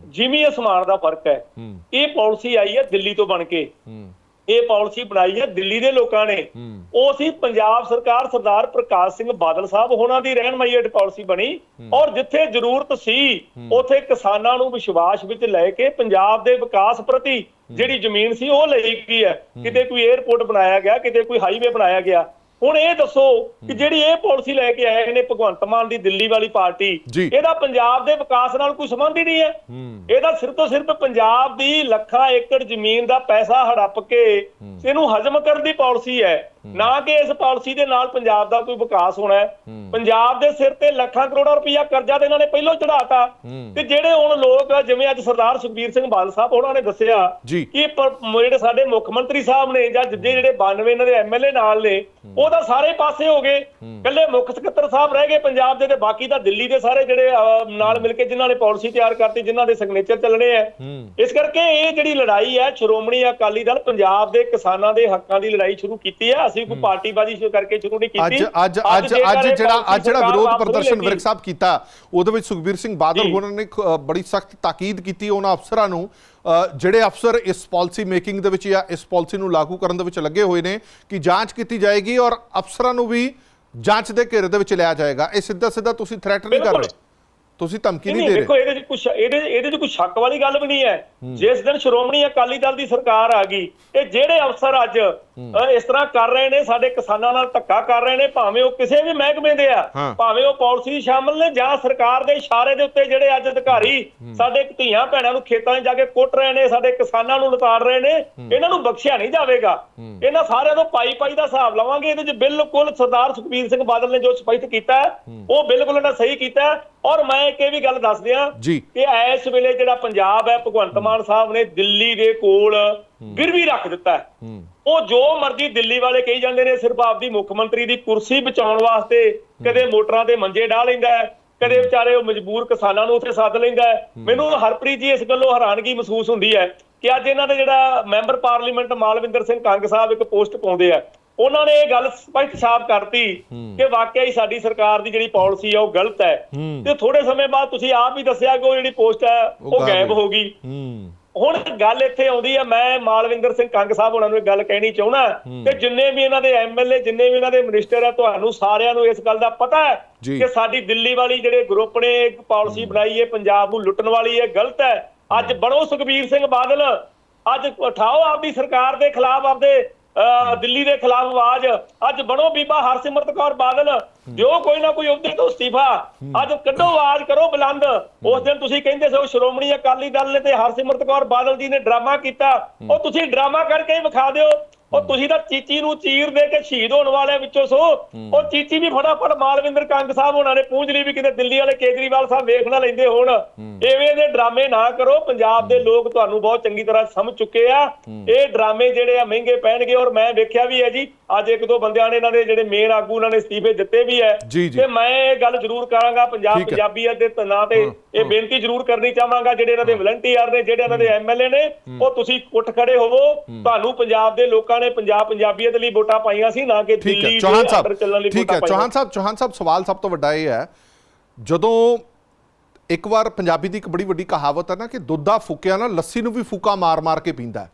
ਜਿਮੀ ਅਸਮਾਨ ਦਾ ਫ਼ਰਕ ਹੈ ਇਹ ਪਾਲਿਸੀ ਆਈ ਹੈ ਦਿੱਲੀ ਤੋਂ ਬਣ ਕੇ। ਇਹ ਪਾਲਿਸੀ ਬਣਾਈ ਹੈ ਦਿੱਲੀ ਦੇ ਲੋਕਾਂ ਨੇ। ਉਹ ਸੀ ਪੰਜਾਬ ਸਰਕਾਰ ਸਰਦਾਰ ਪ੍ਰਕਾਸ਼ ਸਿੰਘ ਬਾਦਲ ਸਾਹਿਬ ਹੋਣਾ ਦੀ ਰਹਿਨਮਾਈ ਹੇਠ ਪਾਲਿਸੀ ਬਣੀ। ਔਰ ਜਿੱਥੇ ਜ਼ਰੂਰਤ ਸੀ ਉਥੇ ਕਿਸਾਨਾਂ ਨੂੰ ਵਿਸ਼ਵਾਸ ਵਿੱਚ ਲੈ ਕੇ ਪੰਜਾਬ ਦੇ ਵਿਕਾਸ ਪ੍ਰਤੀ ਜਿਹੜੀ ਜ਼ਮੀਨ ਸੀ ਉਹ ਲਈ ਗਈ ਹੈ। ਕਿਤੇ ਕੋਈ 에ਅਰਪੋਰਟ ਬਣਾਇਆ ਗਿਆ ਕਿਤੇ ਕੋਈ ਹਾਈਵੇ ਬਣਾਇਆ ਗਿਆ। ਹੁਣ ਇਹ ਦੱਸੋ ਕਿ ਜਿਹੜੀ ਇਹ ਪਾਲਿਸੀ ਲੈ ਕੇ ਆਏ ਨੇ ਭਗਵੰਤ ਮਾਨ ਦੀ ਦਿੱਲੀ ਵਾਲੀ ਪਾਰਟੀ। ਇਹਦਾ ਪੰਜਾਬ ਦੇ ਵਿਕਾਸ ਨਾਲ ਕੋਈ ਸੰਬੰਧ ਹੀ ਨਹੀਂ ਹੈ। ਇਹਦਾ ਸਿਰਫ ਤੋਂ ਸਿਰਫ ਪੰਜਾਬ ਦੀ ਲੱਖਾਂ ਏਕੜ ਜ਼ਮੀਨ ਦਾ ਪੈਸਾ ਹੜੱਪ ਕੇ ਇਹਨੂੰ ਹਜ਼ਮ ਕਰਨ ਦੀ ਪਾਲਿਸੀ ਹੈ। ਨਾ ਕਿ ਇਸ ਪਾਲਿਸੀ ਦੇ ਨਾਲ ਪੰਜਾਬ ਦਾ ਕੋਈ ਵਿਕਾਸ ਹੋਣਾ ਹੈ। ਪੰਜਾਬ ਦੇ ਸਿਰ ਤੇ ਲੱਖਾਂ ਕਰੋੜਾਂ ਰੁਪਈਆ ਕਰਜ਼ਾ ਤੇ ਇਹਨਾਂ ਨੇ ਪਹਿਲਾਂ ਚੜਾਤਾ ਤੇ ਜਿਹੜੇ ਹੁਣ ਲੋਕ ਜਿਵੇਂ ਅੱਜ ਸਰਦਾਰ ਸੁਖਬੀਰ ਸਿੰਘ ਬਾਦਲ ਸਾਹਿਬ ਉਹਨਾਂ ਨੇ ਦੱਸਿਆ। ਕਿ ਜਿਹੜੇ ਸਾਡੇ ਮੁੱਖ ਮੰਤਰੀ ਸਾਹਿਬ ਨੇ ਜਾਂ ਜਿਹੜੇ 92 ਇਹਨਾਂ ਦੇ ਐਮਐਲਏ ਨਾਲ ਨੇ ਉਹ ਤਾਂ ਸਾਰੇ ਪਾਸੇ ਹੋ ਗਏ। ਕੱਲੇ ਮੁੱਖ ਸਕੱਤਰ ਸਾਹਿਬ ਰਹਿ ਗਏ ਪੰਜਾਬ ਦੇ ਤੇ ਬਾਕੀ ਤਾਂ ਦਿੱਲੀ ਦੇ ਸਾਰੇ ਜਿਹੜੇ ਨਾਲ ਮਿਲ ਕੇ ਜਿਨ੍ਹਾਂ ਨੇ ਪਾਲਿਸੀ ਤਿਆਰ ਕਰਤੀ ਜਿਨ੍ਹਾਂ ਦੇ ਸਿਗਨੇਚਰ ਚੱਲਣੇ ਆ। ਇਸ ਕਰਕੇ ਇਹ ਜਿਹੜੀ ਲੜਾਈ ਹੈ ਸ਼੍ਰੋਮਣੀ ਅਕਾਲੀ ਦਲ ਪੰਜਾਬ ਦੇ ਕਿਸਾਨਾਂ ਦੇ ਹੱਕਾਂ ਦੀ ਲੜਾਈ ਸ਼ੁਰੂ ਕੀਤੀ ਹੈ। ਅਸੀਂ ਕੋਈ ਪਾਰਟੀਬਾਜ਼ੀ ਸ਼ੁਰੂ ਕਰਕੇ ਸ਼ੁਰੂ ਨਹੀਂ ਕੀਤੀ। ਅੱਜ ਅੱਜ ਅੱਜ ਅੱਜ ਜਿਹੜਾ ਅੱਜ ਜਿਹੜਾ ਵਿਰੋਧ ਪ੍ਰਦਰਸ਼ਨ ਵਿਰਕ ਸਾਹਿਬ ਕੀਤਾ ਉਹਦੇ ਵਿੱਚ ਸੁਖਬੀਰ ਸਿੰਘ ਬਾਦਲ। ਹੋਰਾਂ ਨੇ ਬੜੀ ਸਖਤ ਤਾਕੀਦ ਕੀਤੀ ਉਹਨਾਂ ਅਫਸਰਾਂ ਨੂੰ। ਜਿਹੜੇ ਅਫਸਰ ਇਸ ਪਾਲਿਸੀ ਮੇਕਿੰਗ ਦੇ ਵਿੱਚ ਜਾਂ ਇਸ ਪਾਲਿਸੀ ਨੂੰ ਲਾਗੂ ਕਰਨ ਦੇ ਵਿੱਚ ਲੱਗੇ ਹੋਏ ਨੇ ਕਿ ਜਾਂਚ ਕੀਤੀ ਜਾਏਗੀ ਔਰ ਅਫਸਰਾਂ ਨੂੰ ਵੀ ਜਾਂਚ ਦੇ ਘੇਰੇ ਦੇ ਵਿੱਚ ਲਿਆ ਜਾਏਗਾ। ਇਹ ਸਿੱਧਾ ਸਿੱਧਾ ਤੁਸੀਂ ਥ੍ਰੈਟ ਨਹੀਂ ਕਰ। ਰਹੇ। ਤੁਸੀਂ ਧਮਕੀ ਨਹੀਂ ਨਹੀਂ ਦੇ ਦੇਖੋ ਰਹੇ ਇਹਦੇ ਚ ਕੁਝ ਇਹਦੇ ਇਹਦੇ ਚ ਕੋਈ ਸ਼ੱਕ ਵਾਲੀ ਗੱਲ ਵੀ ਨਹੀਂ ਹੈ। ਜਿਸ ਦਿਨ ਸ਼੍ਰੋਮਣੀ ਅਕਾਲੀ ਦਲ ਦੀ ਸਰਕਾਰ ਆ ਗਈ ਇਹ ਜਿਹੜੇ ਅਫਸਰ ਅੱਜ ਇਸ ਤਰ੍ਹਾਂ ਕਰ ਰਹੇ ਨੇ ਸਾਡੇ ਕਿਸਾਨਾਂ ਨਾਲ ਧੱਕਾ ਕਰ ਰਹੇ ਨੇ ਭਾਵੇਂ ਉਹ ਕਿਸੇ ਵੀ ਮਹਿਕਮੇ ਦੇ ਆ। ਭਾਵੇਂ ਉਹ ਪਾਲਿਸੀ ਸ਼ਾਮਲ ਨੇ ਜਾਂ ਸਰਕਾਰ ਦੇ ਇਸ਼ਾਰੇ ਦੇ ਉੱਤੇ ਜਿਹੜੇ ਅੱਜ ਅਧਿਕਾਰੀ ਸਾਡੇ ਧੀਆਂ ਭੈਣਾਂ ਨੂੰ ਖੇਤਾਂ 'ਚ ਜਾ ਕੇ ਕੁੱਟ ਰਹੇ ਨੇ ਸਾਡੇ ਕਿਸਾਨਾਂ ਨੂੰ ਲਤਾੜ ਰਹੇ ਨੇ ਇਹਨਾਂ ਨੂੰ ਬਖਸ਼ਿਆ ਨਹੀਂ ਜਾਵੇਗਾ। ਇਹਨਾਂ ਸਾਰਿਆਂ ਤੋਂ ਪਾਈ ਪਾਈ ਦਾ ਹਿਸਾਬ ਲਵਾਂਗੇ ਇਹਦੇ 'ਚ ਬਿਲਕੁਲ ਸਰਦਾਰ ਸੁਖਬੀਰ ਸਿੰਘ ਬਾਦਲ ਨੇ ਜੋ ਸਪਸ਼ਟ ਕੀਤਾ ਉਹ ਬਿਲਕੁਲ ਇਹਨਾਂ ਸਹੀ ਕੀਤਾ। ਔਰ ਮੈਂ ਇੱਕ ਇਹ ਵੀ ਗੱਲ ਦੱਸ ਦਿਆਂ। ਕਿ ਇਸ ਵੇਲੇ ਜਿਹੜਾ ਪੰਜਾਬ ਹੈ ਭਗਵੰਤ ਮਾਨ ਸਾਹਿਬ ਨੇ ਦਿੱਲੀ ਦੇ ਕੋਲ ਗਿਰਵੀ ਰੱਖ ਦਿੱਤਾ ਹੈ। ਉਹ ਜੋ ਮਰਜ਼ੀ ਦਿੱਲੀ ਵਾਲੇ ਕਹੀ ਜਾਂਦੇ ਨੇ ਸਿਰਫ ਆਪਦੀ ਮੁੱਖ ਮੰਤਰੀ ਦੀ ਕੁਰਸੀ ਬਚਾਉਣ ਵਾਸਤੇ ਕਦੇ ਮੋਟਰਾਂ ਦੇ ਮੰਜੇ ਢਾ ਲੈਂਦਾ ਹੈ ਕਦੇ ਵਿਚਾਰੇ ਉਹ ਮਜਬੂਰ ਕਿਸਾਨਾਂ ਨੂੰ ਉੱਥੇ ਸੱਦ ਲੈਂਦਾ ਮੈਨੂੰ ਹਰਪ੍ਰੀਤ ਜੀ ਇਸ ਗੱਲੋਂ ਹੈਰਾਨਗੀ ਮਹਿਸੂਸ ਹੁੰਦੀ ਹੈ ਕਿ ਅੱਜ ਇਹਨਾਂ ਦੇ ਜਿਹੜਾ ਮੈਂਬਰ ਪਾਰਲੀਮੈਂਟ ਮਾਲਵਿੰਦਰ ਸਿੰਘ ਕੰਗ ਸਾਹਿਬ ਇੱਕ ਪੋਸਟ ਪਾਉਂਦੇ ਆ ਉਹਨਾਂ ਨੇ ਇਹ ਗੱਲ ਸਪਸ਼ਟ ਸਾਫ਼ ਕਰਤੀ ਕਿ ਵਾਕਿਆ ਹੀ ਸਾਡੀ ਸਰਕਾਰ ਦੀ ਜਿਹੜੀ ਪਾਲਿਸੀ ਆ ਉਹ ਗਲਤ ਹੈ। ਤੇ ਥੋੜੇ ਸਮੇਂ ਬਾਅਦ ਤੁਸੀਂ ਆਪ ਹੀ ਦੱਸਿਆ ਕਿ ਉਹ ਜਿਹੜੀ ਪੋਸਟ ਹੈ ਉਹ ਗਾਇਬ ਹੋ ਗਈ। ਹੁਣ ਗੱਲ ਇੱਥੇ ਆਉਂਦੀ ਹੈ ਮੈਂ ਮਾਲਵਿੰਦਰ ਸਿੰਘ ਕੰਗ ਸਾਹਿਬ ਉਹਨਾਂ ਨੂੰ ਇਹ ਗੱਲ ਕਹਿਣੀ ਚਾਹੁੰਦਾ ਕਿ ਜਿੰਨੇ ਵੀ ਇਹਨਾਂ ਦੇ ਐਮਐਲਏ ਜਿੰਨੇ ਵੀ ਇਹਨਾਂ ਦੇ ਮਿਨਿਸਟਰ ਆ ਤੁਹਾਨੂੰ ਸਾਰਿਆਂ ਨੂੰ ਇਸ ਗੱਲ ਦਾ ਪਤਾ ਹੈ। ਕਿ ਸਾਡੀ ਦਿੱਲੀ ਵਾਲੀ ਜਿਹੜੇ ਗਰੁੱਪ ਨੇ ਇੱਕ ਪਾਲਿਸੀ ਬਣਾਈ ਹੈ ਪੰਜਾਬ ਨੂੰ ਲੁੱਟਣ ਵਾਲੀ ਹੈ ਗਲਤ ਹੈ। ਅੱਜ ਬਣੋ ਸੁਖਬੀਰ ਸਿੰਘ ਬਾਦਲ ਅੱਜ ਉਠਾਓ ਆਪਦੀ ਸਰਕਾਰ ਦੇ ਖਿਲਾਫ ਆਪਦੇ ਦਿੱਲੀ ਦੇ ਖਿਲਾਫ ਆਵਾਜ਼। ਅੱਜ ਬਣੋ ਬੀਬਾ ਹਰਸਿਮਰਤ ਕੌਰ ਬਾਦਲ। ਦਿਓ ਕੋਈ ਨਾ ਕੋਈ ਅਹੁਦੇ ਤੋਂ ਅਸਤੀਫਾ। ਅੱਜ ਕੱਢੋ ਆਵਾਜ਼ ਕਰੋ ਬੁਲੰਦ। ਉਸ ਦਿਨ ਤੁਸੀਂ ਕਹਿੰਦੇ ਸੀ ਸ਼੍ਰੋਮਣੀ ਅਕਾਲੀ ਦਲ ਨੇ ਤੇ ਹਰਸਿਮਰਤ ਕੌਰ ਬਾਦਲ ਜੀ ਨੇ ਡਰਾਮਾ ਕੀਤਾ। ਉਹ ਤੁਸੀਂ ਡਰਾਮਾ ਕਰਕੇ ਹੀ ਵਿਖਾ ਦਿਓ। ਉਹ ਤੁਸੀਂ ਤਾਂ ਚੀਚੀ ਨੂੰ ਚੀਰ ਦੇ ਕੇ ਸ਼ਹੀਦ ਹੋਣ ਵਾਲਿਆਂ ਵਿੱਚੋਂ ਸੋ। ਉਹ ਚੀਚੀ ਵੀ ਫਟਾਫਟ ਮਾਲਵਿੰਦਰ ਕੰਗ ਸਾਹਿਬ ਉਹਨਾਂ ਨੇ ਪੂੰਝ ਲਈ ਵੀ ਕਿਤੇ ਦਿੱਲੀ ਵਾਲੇ ਕੇਜਰੀਵਾਲ ਸਾਹਿਬ ਵੇਖ ਨਾ ਲੈਂਦੇ ਹੋਣ। ਐਵੇਂ ਦੇ ਡਰਾਮੇ ਨਾ ਕਰੋ। ਪੰਜਾਬ ਦੇ ਲੋਕ ਤੁਹਾਨੂੰ ਬਹੁਤ ਚੰਗੀ ਤਰ੍ਹਾਂ ਸਮਝ ਚੁੱਕੇ ਆ। ਇਹ ਡਰਾਮੇ ਜਿਹੜੇ ਆ ਮਹਿੰਗੇ ਪੈਣਗੇ ਔਰ ਮੈਂ ਵੇਖਿਆ ਵੀ ਹੈ ਜੀ ਅੱਜ ਇੱਕ ਦੋ ਬੰਦਿਆਂ ਨੇ ਇਹਨਾਂ ਦੇ ਜਿਹੜੇ ਮੇਨ ਆਗੂ ਉਹਨਾਂ ਨੇ ਅਸਤੀਫੇ ਦਿੱਤੇ ਵੀ ਹੈ। ਤੇ ਮੈਂ ਇਹ ਗੱਲ ਜ਼ਰੂਰ ਕਰਾਂਗਾ ਪੰਜਾਬ। ਪੰਜਾਬੀਅਤ ਦੇ ਨਾਂ ਤੇ ਇਹ ਬੇਨਤੀ ਜ਼ਰੂਰ ਕਰਨੀ ਚਾਹਾਂਗਾ ਜਿਹੜੇ ਇਹਨਾਂ ਦੇ ਵਲੰਟੀਅਰ ਨੇ ਜਿਹੜੇ ਇਹਨਾਂ ਦੇ ਐਮਐਲਏ ਨੇ ਉਹ ਤੁਸੀਂ ਉੱਠ ਖੜੇ ਹੋਵੋ। ਤੁਹਾਨੂੰ ਪੰਜਾਬ ਦੇ ਲੋਕਾਂ ਨੇ ਪੰਜਾਬ ਪੰਜਾਬੀਅਤ ਲਈ ਵੋਟਾਂ ਪਾਈਆਂ ਸੀ ਨਾ ਕਿ ਦਿੱਲੀ ਚੌਹਾਨ ਦੇ ਸਾਹਿਬ ਚੱਲਣ ਲਈ ਠੀਕ ਹੈ ਚੌਹਾਨ ਸਾਹਿਬ ਚੌਹਾਨ ਸਾਹਿਬ ਸਵਾਲ ਸਭ ਤੋਂ ਵੱਡਾ ਇਹ ਹੈ ਜਦੋਂ ਇੱਕ ਵਾਰ ਪੰਜਾਬੀ ਦੀ ਇੱਕ ਬੜੀ ਵੱਡੀ ਕਹਾਵਤ ਹੈ ਨਾ ਕਿ ਦੁੱਧਾ ਫੁੱਕਿਆ ਨਾ ਲੱਸੀ ਨੂੰ ਵੀ ਫੂਕਾ ਮਾਰ-ਮਾਰ ਕੇ ਪੀਂਦਾ ਹੈ।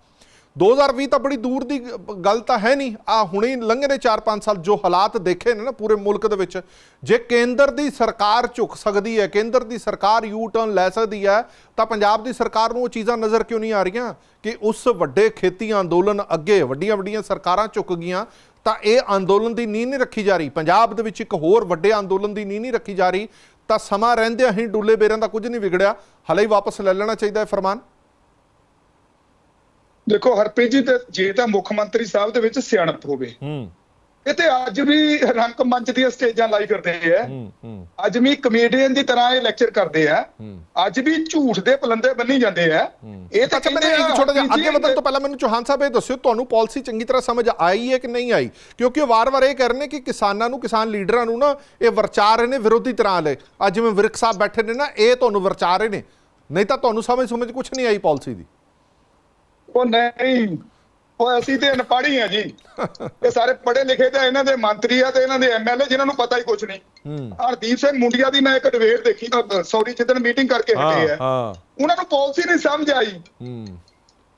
2020 ਤਾਂ ਬੜੀ ਦੂਰ ਦੀ ਗੱਲ ਤਾਂ ਹੈ ਨਹੀਂ। ਆ ਹੁਣੇ ਲੰਘੇ ਨੇ 4-5 ਸਾਲ ਜੋ ਹਾਲਾਤ ਦੇਖੇ ਨੇ ਨਾ ਪੂਰੇ ਮੁਲਕ ਦੇ ਵਿੱਚ। ਜੇ ਕੇਂਦਰ ਦੀ ਸਰਕਾਰ ਝੁਕ ਸਕਦੀ ਹੈ, ਕੇਂਦਰ ਦੀ ਸਰਕਾਰ ਯੂ ਟਰਨ ਲੈ ਸਕਦੀ ਹੈ, ਤਾਂ ਪੰਜਾਬ ਦੀ ਸਰਕਾਰ ਨੂੰ ਉਹ ਚੀਜ਼ਾਂ ਨਜ਼ਰ ਕਿਉਂ ਨਹੀਂ ਆ ਰਹੀਆਂ? ਕਿ ਉਸ ਵੱਡੇ ਖੇਤੀ ਅੰਦੋਲਨ ਅੱਗੇ ਵੱਡੀਆਂ ਵੱਡੀਆਂ ਸਰਕਾਰਾਂ ਝੁਕ ਗਈਆਂ, ਤਾਂ ਇਹ ਅੰਦੋਲਨ ਦੀ ਨੀਂਹ ਨਹੀਂ ਰੱਖੀ ਜਾ ਰਹੀ। ਪੰਜਾਬ ਦੇ ਵਿੱਚ ਇੱਕ ਹੋਰ ਵੱਡੇ ਅੰਦੋਲਨ ਦੀ ਨੀਂਹ ਨਹੀਂ ਰੱਖੀ ਜਾ ਰਹੀ, ਤਾਂ ਸਮਾਂ ਰਹਿੰਦਿਆਂ ਹੀ ਡੁੱਲੇ ਬੇਰਾਂ ਦਾ ਕੁਝ ਨਹੀਂ ਵਿਗੜਿਆ। ਹਲੇ ਹੀ ਵਾਪਸ ਲੈ ਲੈਣਾ ਚਾਹੀਦਾ ਹੈ ਫਰਮਾਨ। ਦੇਖੋ ਹਰਪ੍ਰੀਤ ਜੀ ਤੇ ਜੇ ਤਾਂ ਮੁੱਖ ਮੰਤਰੀ ਸਾਹਿਬ ਦੇ ਵਿੱਚ ਸਿਆਣਪ ਹੋਵੇ। ਹੂੰ। ਇਹ ਤੇ ਅੱਜ ਵੀ ਰੰਕ ਮੰਚ ਦੀਆਂ ਸਟੇਜਾਂ ਲਾਈ ਕਰਦੇ ਆ। ਹੂੰ ਹੂੰ। ਅੱਜ ਵੀ ਕਮੇਡੀਅਨ ਦੀ ਤਰ੍ਹਾਂ ਇਹ ਲੈਕਚਰ ਕਰਦੇ ਆ। ਅੱਜ ਵੀ ਝੂਠ ਦੇ ਪਲੰਦੇ ਬੰਨੀ ਜਾਂਦੇ ਆ। ਇਹ ਤਾਂ ਕਹਿੰਦੇ ਇੱਕ ਆ, ਛੋਟਾ ਜਿਹਾ ਅੱਗੇ ਵਧਣ ਤੋਂ ਪਹਿਲਾਂ ਮੈਨੂੰ ਚੌਹਾਨ ਸਾਹਿਬ ਇਹ ਦੱਸਿਓ ਤੁਹਾਨੂੰ ਪਾਲਿਸੀ ਚੰਗੀ ਤਰ੍ਹਾਂ ਸਮਝ ਆਈ ਹੈ ਕਿ ਨਹੀਂ ਆਈ? ਕਿਉਂਕਿ ਉਹ ਵਾਰ-ਵਾਰ ਇਹ ਕਹਿ ਰਹੇ ਨੇ ਕਿ ਕਿਸਾਨਾਂ ਨੂੰ ਕਿਸਾਨ ਲੀਡਰਾਂ ਨੂੰ ਨਾ ਇਹ ਵਰਚਾ ਰਹੇ ਨੇ ਵਿਰੋਧੀ ਤਰ੍ਹਾਂ ਲੈ ਅੱਜ ਜਿਵੇਂ ਵਿਰਕ ਸਾਹਿਬ ਬੈਠੇ ਨੇ ਨਾ ਇਹ ਤੁਹਾਨੂੰ ਵਰਚਾ ਰਹੇ ਨੇ। ਨਹੀਂ ਤਾਂ ਤੁਹਾਨੂੰ ਸਮਝ ਸਮਝ ਕੁਝ ਨਹੀਂ ਆਈ ਪਾਲਿਸੀ ਦੀ। ਉਹ ਨਹੀਂ ਉਹ ਅਸੀਂ ਤੇ ਅਨਪੜ੍ਹ ਆ ਜੀ। ਇਹ ਸਾਰੇ ਪੜ੍ਹੇ ਲਿਖੇ ਤੇ ਇਹਨਾਂ ਦੇ ਮੰਤਰੀ ਆ ਤੇ ਇਹਨਾਂ ਦੇ ਐਮਐਲਏ ਜਿਨ੍ਹਾਂ ਨੂੰ ਪਤਾ ਹੀ ਕੁਝ ਨਹੀਂ। ਹਰਦੀਪ ਸਿੰਘ ਮੁੰਡਿਆ ਦੀ ਮੈਂ ਇੱਕ ਡਿਬੇਟ ਦੇਖੀ ਸੌਰੀ ਜਿੱਦਣ ਮੀਟਿੰਗ ਕਰਕੇ ਹਟੇ ਆ ਹਾਂ। ਉਹਨਾਂ ਨੂੰ ਪਾਲਿਸੀ ਨਹੀਂ ਸਮਝ ਆਈ।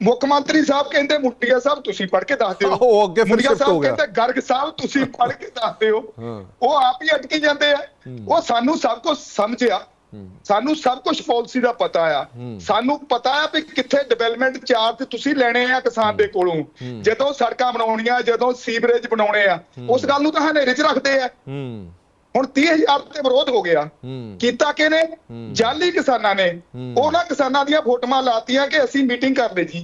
ਮੁੱਖ ਮੰਤਰੀ ਸਾਹਿਬ ਕਹਿੰਦੇ ਮੁੰਡਿਆ ਸਾਹਿਬ ਤੁਸੀਂ ਪੜ੍ਹ ਕੇ ਦੱਸ ਦਿਓ। ਉਹ ਅੱਗੇ ਫਿਰ shift ਹੋ ਸਾਹਿਬ ਗਿਆ। ਕਹਿੰਦੇ ਗਰਗ ਸਾਹਿਬ ਤੁਸੀਂ ਪੜ੍ਹ ਕੇ ਦੱਸ ਦਿਓ। ਹਾਂ। ਉਹ ਆਪ ਹੀ ਅਟਕੀ ਜਾਂਦੇ ਆ। ਉਹ ਸਾਨੂੰ ਸਭ ਕੁਝ ਸਮਝਿਆ। ਸਾਨੂੰ ਸਭ ਕੁਝ ਪਾਲਿਸੀ ਦਾ ਪਤਾ ਆ। ਸਾਨੂੰ ਪਤਾ ਆ ਵੀ ਕਿੱਥੇ ਡਿਵੈਲਪਮੈਂਟ ਚਾਰਜ ਤੁਸੀਂ ਲੈਣੇ ਆ ਕਿਸਾਨ ਦੇ ਕੋਲੋਂ। ਜਦੋਂ ਸੜਕਾਂ ਬਣਾਉਣੀਆਂ, ਜਦੋਂ ਸੀਵਰੇਜ ਬਣਾਉਣੇ ਆ, ਉਸ ਗੱਲ ਨੂੰ ਤਾਂ ਹਨੇਰੇ 'ਚ ਰੱਖਦੇ ਆ। ਹੁਣ 30000 ਤੇ ਵਿਰੋਧ ਹੋ ਗਿਆ। ਕੀਤਾ ਕਿਨੇ ਜਾਲੀ ਕਿਸਾਨਾਂ ਨੇ। ਉਹਨਾਂ ਕਿਸਾਨਾਂ ਦੀਆਂ ਫੋਟੋਆਂ ਲਾਤੀਆਂ ਕਿ ਅਸੀਂ ਮੀਟਿੰਗ ਕਰ ਲਈ ਜੀ।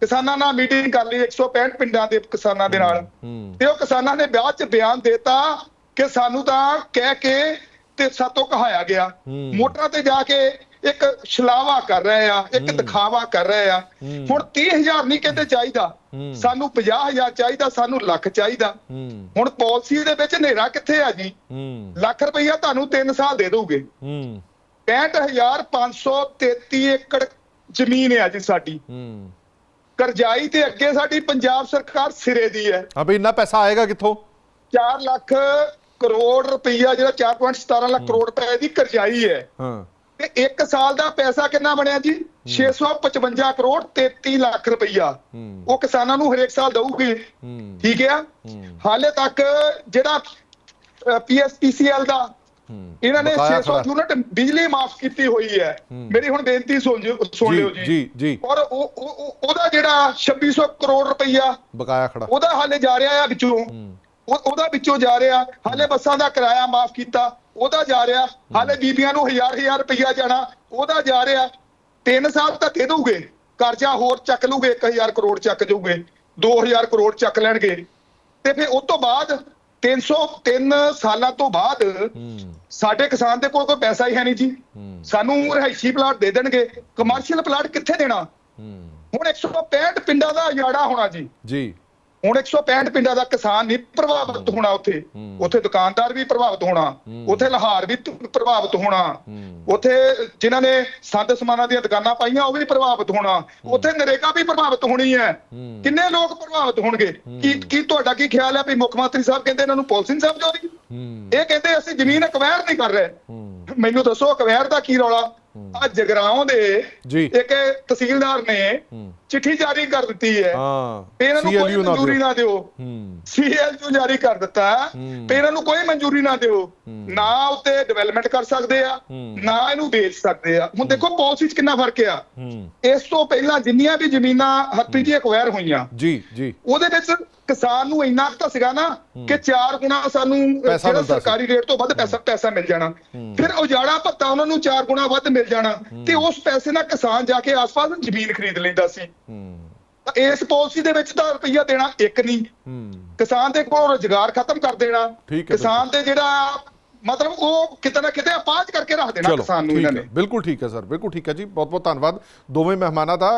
ਕਿਸਾਨਾਂ ਨਾਲ ਮੀਟਿੰਗ ਕਰ ਲਈ 165 ਪਿੰਡਾਂ ਦੇ ਕਿਸਾਨਾਂ ਦੇ ਨਾਲ। ਤੇ ਉਹ ਕਿਸਾਨਾਂ ਨੇ ਬਾਅਦ ਚ ਬਿਆਨ ਦਿੱਤਾ ਕਿ ਸਾਨੂੰ ਤਾਂ ਕਹਿ ਕੇ ਤੇ ਸਾਤੋਂ ਕਹਾਇਆ ਗਿਆ। ਮੋਟਰਾਂ ਤੇ ਜਾ ਕੇ ਇੱਕ ਛਲਾਵਾ ਕਰ ਰਹੇ ਆ ਇੱਕ ਦਿਖਾਵਾ ਕਰ ਰਹੇ ਆ। ਹੁਣ 30000 ਨਹੀਂ ਕਹਿੰਦੇ ਚਾਹੀਦਾ। ਸਾਨੂੰ 50000 ਚਾਹੀਦਾ ਸਾਨੂੰ ਲੱਖ ਚਾਹੀਦਾ। ਹੁਣ ਪਾਲਿਸੀ ਦੇ ਵਿੱਚ ਹਨੇਰਾ ਕਿੱਥੇ ਆ ਜੀ? ਲੱਖ ਰੁਪਈਆ ਤੁਹਾਨੂੰ 3 ਸਾਲ ਦੇ ਦੋਗੇ ਹੂੰ। 65533 ਏਕੜ ਜ਼ਮੀਨ ਹੈ ਜੀ ਸਾਡੀ। ਕਰਜ਼ਾਈ ਤੇ ਅੱਗੇ ਸਾਡੀ ਪੰਜਾਬ ਸਰਕਾਰ ਸਿਰੇ ਦੀ ਹੈ। ਅਬੇ ਇੰਨਾ ਪੈਸਾ ਆਏਗਾ ਕਿੱਥੋਂ? 4 ਲੱਖ ਕਰੋੜ ਰੁਪਈਆ ਜਿਹੜਾ 4.17 ਲੱਖ ਕਰੋੜ ਰੁਪਏ ਦੀ ਕਰਜ਼ਾਈ ਹੈ। ਹਾਂ। ਤੇ 1 ਸਾਲ ਦਾ ਪੈਸਾ ਕਿੰਨਾ ਬਣਿਆ ਜੀ? 655 ਕਰੋੜ 33 ਲੱਖ ਰੁਪਈਆ। ਹੂੰ। ਉਹ ਕਿਸਾਨਾਂ ਨੂੰ ਹਰੇਕ ਸਾਲ ਦਊਗੇ। ਹੂੰ। ਠੀਕ ਹੈ। ਹਾਲੇ ਤੱਕ ਜਿਹੜਾ ਪੀਐਸਪੀਸੀਐਲ ਦਾ ਹੂੰ। ਇਹਨਾਂ ਨੇ ਬਕਾਇਆ 600 ਖੜਾ। ਯੂਨਿਟ ਬਿਜਲੀ ਮਾਫ ਕੀਤੀ ਹੋਈ ਹੈ। ਮੇਰੀ ਹੁਣ ਬੇਨਤੀ ਸੁਣ ਲਿਓ ਜੀ, ਜੀ। ਔਰ ਉਹ ਉਹ- ਉਹ- ਉਹਦਾ ਜਿਹੜਾ 2600 ਕਰੋੜ ਰੁਪਈਆ ਬਕਾਇਆ ਖੜਾ। ਉਹਦਾ ਹਾਲੇ ਜਾ ਰਿਹਾ ਆ ਵਿੱਚੋਂ। ਉਹਦਾ ਵਿੱਚੋਂ ਜਾ ਰਿਹਾ। ਹਾਲੇ ਬੱਸਾਂ ਦਾ ਕਿਰਾਇਆ ਮਾਫ ਕੀਤਾ। ਉਹਦਾ ਜਾ ਰਿਹਾ। ਹਾਲੇ ਬੀਬੀਆਂ ਨੂੰ ਹਜ਼ਾਰ ਹਜ਼ਾਰ ਰੁਪਈਆ ਜਾਣਾ। ਉਹਦਾ ਜਾ ਰਿਹਾ। 3 ਸਾਲ ਤਾਂ ਦੇ ਦੋਗੇ ਕਰਜ਼ਾ ਹੋਰ ਚੱਕ ਲੂਗੇ 1000 ਕਰੋੜ ਚੱਕ ਜੂਗੇ 2000 ਕਰੋੜ ਚੱਕ ਲੈਣਗੇ। ਤੇ ਫਿਰ ਉਸ ਤੋਂ ਬਾਅਦ 303 ਸਾਲਾਂ ਤੋਂ ਬਾਅਦ ਸਾਡੇ ਕਿਸਾਨ ਦੇ ਕੋਲ ਕੋਈ ਪੈਸਾ ਹੀ ਹੈ ਨਹੀਂ ਜੀ। ਸਾਨੂੰ ਰਿਹਾਇਸ਼ੀ ਪਲਾਟ ਦੇ ਦੇਣਗੇ। ਕਮਰਸ਼ੀਅਲ ਪਲਾਟ ਕਿੱਥੇ ਦੇਣਾ? ਹੁਣ 165 ਪਿੰਡਾਂ ਦਾ ਉਜਾੜਾ ਹੋਣਾ ਜੀ। ਜੀ। ਹੁਣ 165 ਪਿੰਡਾਂ ਦਾ ਕਿਸਾਨ ਨਹੀਂ ਪ੍ਰਭਾਵਿਤ ਹੋਣਾ ਉੱਥੇ। ਉੱਥੇ ਦੁਕਾਨਦਾਰ ਵੀ ਪ੍ਰਭਾਵਿਤ ਹੋਣਾ। ਉੱਥੇ ਲਹਾਰ ਵੀ ਪ੍ਰਭਾਵਿਤ ਹੋਣਾ। ਉੱਥੇ ਜਿਨ੍ਹਾਂ ਨੇ ਸੰਦ ਸਮਾਨਾਂ ਦੀਆਂ ਦੁਕਾਨਾਂ ਪਾਈਆਂ ਉਹ ਵੀ ਪ੍ਰਭਾਵਿਤ ਹੋਣਾ। ਉੱਥੇ ਨਰੇਗਾ ਵੀ ਪ੍ਰਭਾਵਿਤ ਹੋਣੀ ਹੈ। ਕਿੰਨੇ ਲੋਕ ਪ੍ਰਭਾਵਿਤ ਹੋਣਗੇ? ਕੀ ਕੀ ਤੁਹਾਡਾ ਕੀ ਖਿਆਲ ਹੈ ਵੀ ਮੁੱਖ ਮੰਤਰੀ ਸਾਹਿਬ ਕਹਿੰਦੇ ਇਹਨਾਂ ਨੂੰ ਪਾਲਿਸੀ ਨਹੀਂ ਸਮਝ ਆਉਂਦੀ? ਇਹ ਕਹਿੰਦੇ ਅਸੀਂ ਜ਼ਮੀਨ ਅਕਵਾਇਰ ਨਹੀਂ ਕਰ ਰਹੇ। ਮੈਨੂੰ ਦੱਸੋ ਅਕਵਾਇਰ ਦਾ ਕੀ ਰੌਲਾ? ਆ ਜਗਰਾਉਂ ਦੇ। ਇੱਕ ਤਹਿਸੀਲਦਾਰ ਨੇ ਚਿੱਠੀ ਜਾਰੀ ਕਰ ਦਿੱਤੀ ਹੈ। ਹਾਂ ਤੇ ਇਹਨਾਂ ਨੂੰ ਕੋਈ ਮਨਜ਼ੂਰੀ। ਨਾ ਦਿਓ। ਹੂੰ। ਸੀਐਲਯੂ ਜਾਰੀ ਕਰ ਦਿੱਤਾ ਤੇ ਇਹਨਾਂ ਨੂੰ ਕੋਈ ਮਨਜ਼ੂਰੀ ਨਾ ਦਿਓ। ਨਾ ਉੱਤੇ ਡਿਵੈਲਪਮੈਂਟ ਕਰ ਸਕਦੇ ਆ ਨਾ ਇਹਨੂੰ ਵੇਚ ਸਕਦੇ ਆ। ਹੁਣ ਦੇਖੋ ਪਾਲਿਸੀ 'ਚ ਕਿੰਨਾ ਫ਼ਰਕ ਆ। ਇਸ ਤੋਂ ਪਹਿਲਾਂ ਜਿੰਨੀਆਂ ਵੀ ਜ਼ਮੀਨਾਂ ਹੱਥੀ ਜੀ ਐਕਵਾਇਰ ਹੋਈਆਂ ਜੀ ਜੀ। ਉਹਦੇ ਵਿੱਚ ਕਿਸਾਨ ਨੂੰ ਇੰਨਾ ਕੁ ਤਾਂ ਸੀਗਾ ਨਾ ਕਿ ਚਾਰ ਗੁਣਾ ਸਾਨੂੰ ਜਿਹੜਾ। ਸਰਕਾਰੀ ਰੇਟ ਤੋਂ ਵੱਧ ਪੈਸਾ ਪੈਸਾ ਮਿਲ ਜਾਣਾ। ਫਿਰ ਉਜਾੜਾ ਭੱਤਾ ਉਹਨਾਂ ਨੂੰ ਚਾਰ ਗੁਣਾ ਵੱਧ ਮਿਲ ਜਾਣਾ। ਤੇ ਉਸ ਪੈਸੇ ਨਾਲ ਕਿਸਾਨ ਜਾ ਕੇ ਆਸ-ਪਾਸ ਜ਼ਮੀਨ ਖਰੀਦ ਲੈਂਦਾ ਸੀ। ਤਾਂ ਇਸ ਪਾਲਿਸੀ ਦੇ ਵਿੱਚ ਤਾਂ ਰੁਪਈਆ ਦੇਣਾ ਇੱਕ ਨਹੀਂ। ਹੂੰ। ਕਿਸਾਨ ਦੇ ਕੋਲ ਰੋਜ਼ਗਾਰ ਖਤਮ ਕਰ ਦੇਣਾ। ਕਿਸਾਨ ਦੇ ਜਿਹੜਾ ਮਤਲਬ ਉਹ ਕਿਤੇ ਨਾ ਕਿਤੇ ਅਪਾਜ ਕਰਕੇ ਰੱਖ ਦੇਣਾ ਕਿਸਾਨ ਨੂੰ ਇਹਨਾਂ ਨੇ। ਬਿਲਕੁਲ ਠੀਕ ਹੈ ਸਰ ਬਿਲਕੁਲ ਠੀਕ ਹੈ ਜੀ। ਬਹੁਤ ਬਹੁਤ ਧੰਨਵਾਦ। ਦੋਵੇਂ ਮਹਿਮਾਨਾਂ ਦਾ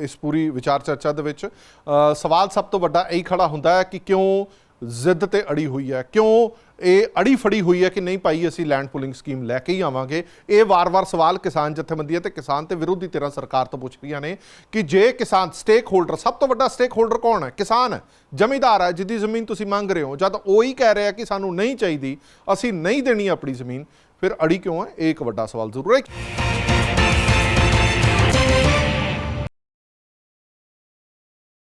ਇਸ ਪੂਰੀ ਵਿਚਾਰ ਚਰਚਾ ਦੇ ਵਿੱਚ। ਸਵਾਲ ਸਭ ਤੋਂ ਵੱਡਾ ਇਹੀ ਖੜਾ ਹੁੰਦਾ ਹੈ ਕਿ ਕਿਉਂ ਜ਼ਿੱਦ ਤੇ ਅੜੀ ਹੋਈ ਹੈ। ਕਿਉਂ? ਇਹ ਅੜੀ ਫੜੀ ਹੋਈ ਹੈ ਕਿ ਨਹੀਂ ਭਾਈ, ਅਸੀਂ ਲੈਂਡ ਪੁਲਿੰਗ ਸਕੀਮ ਲੈ ਕੇ ਹੀ ਆਵਾਂਗੇ। ਇਹ ਵਾਰ-ਵਾਰ ਸਵਾਲ ਕਿਸਾਨ ਜਥੇਬੰਦੀਆਂ ਤੇ ਕਿਸਾਨ ਤੇ ਵਿਰੋਧੀ ਧਿਰਾਂ ਸਰਕਾਰ ਤੋਂ ਪੁੱਛ ਰਹੀਆਂ ਨੇ ਕਿ ਜੇ ਕਿਸਾਨ ਸਟੇਕ ਹੋਲਡਰ ਸਭ ਤੋਂ ਵੱਡਾ ਸਟੇਕ ਹੋਲਡਰ ਕੌਣ ਹੈ? ਕਿਸਾਨ ਹੈ ਜ਼ਮੀਂਦਾਰ ਹੈ ਜਿਹਦੀ ਜ਼ਮੀਨ ਤੁਸੀਂ ਮੰਗ ਰਹੇ ਹੋ। ਜਦ ਉਹ ਹੀ ਕਹਿ ਰਿਹਾ ਕਿ ਸਾਨੂੰ ਨਹੀਂ ਚਾਹੀਦੀ, ਅਸੀਂ ਨਹੀਂ ਦੇਣੀ ਆਪਣੀ ਜ਼ਮੀਨ, ਫਿਰ ਅੜੀ ਕਿਉਂ ਹੈ? ਇਹ ਇੱਕ ਵੱਡਾ ਸਵਾਲ ਜ਼ਰੂਰ ਹੈ।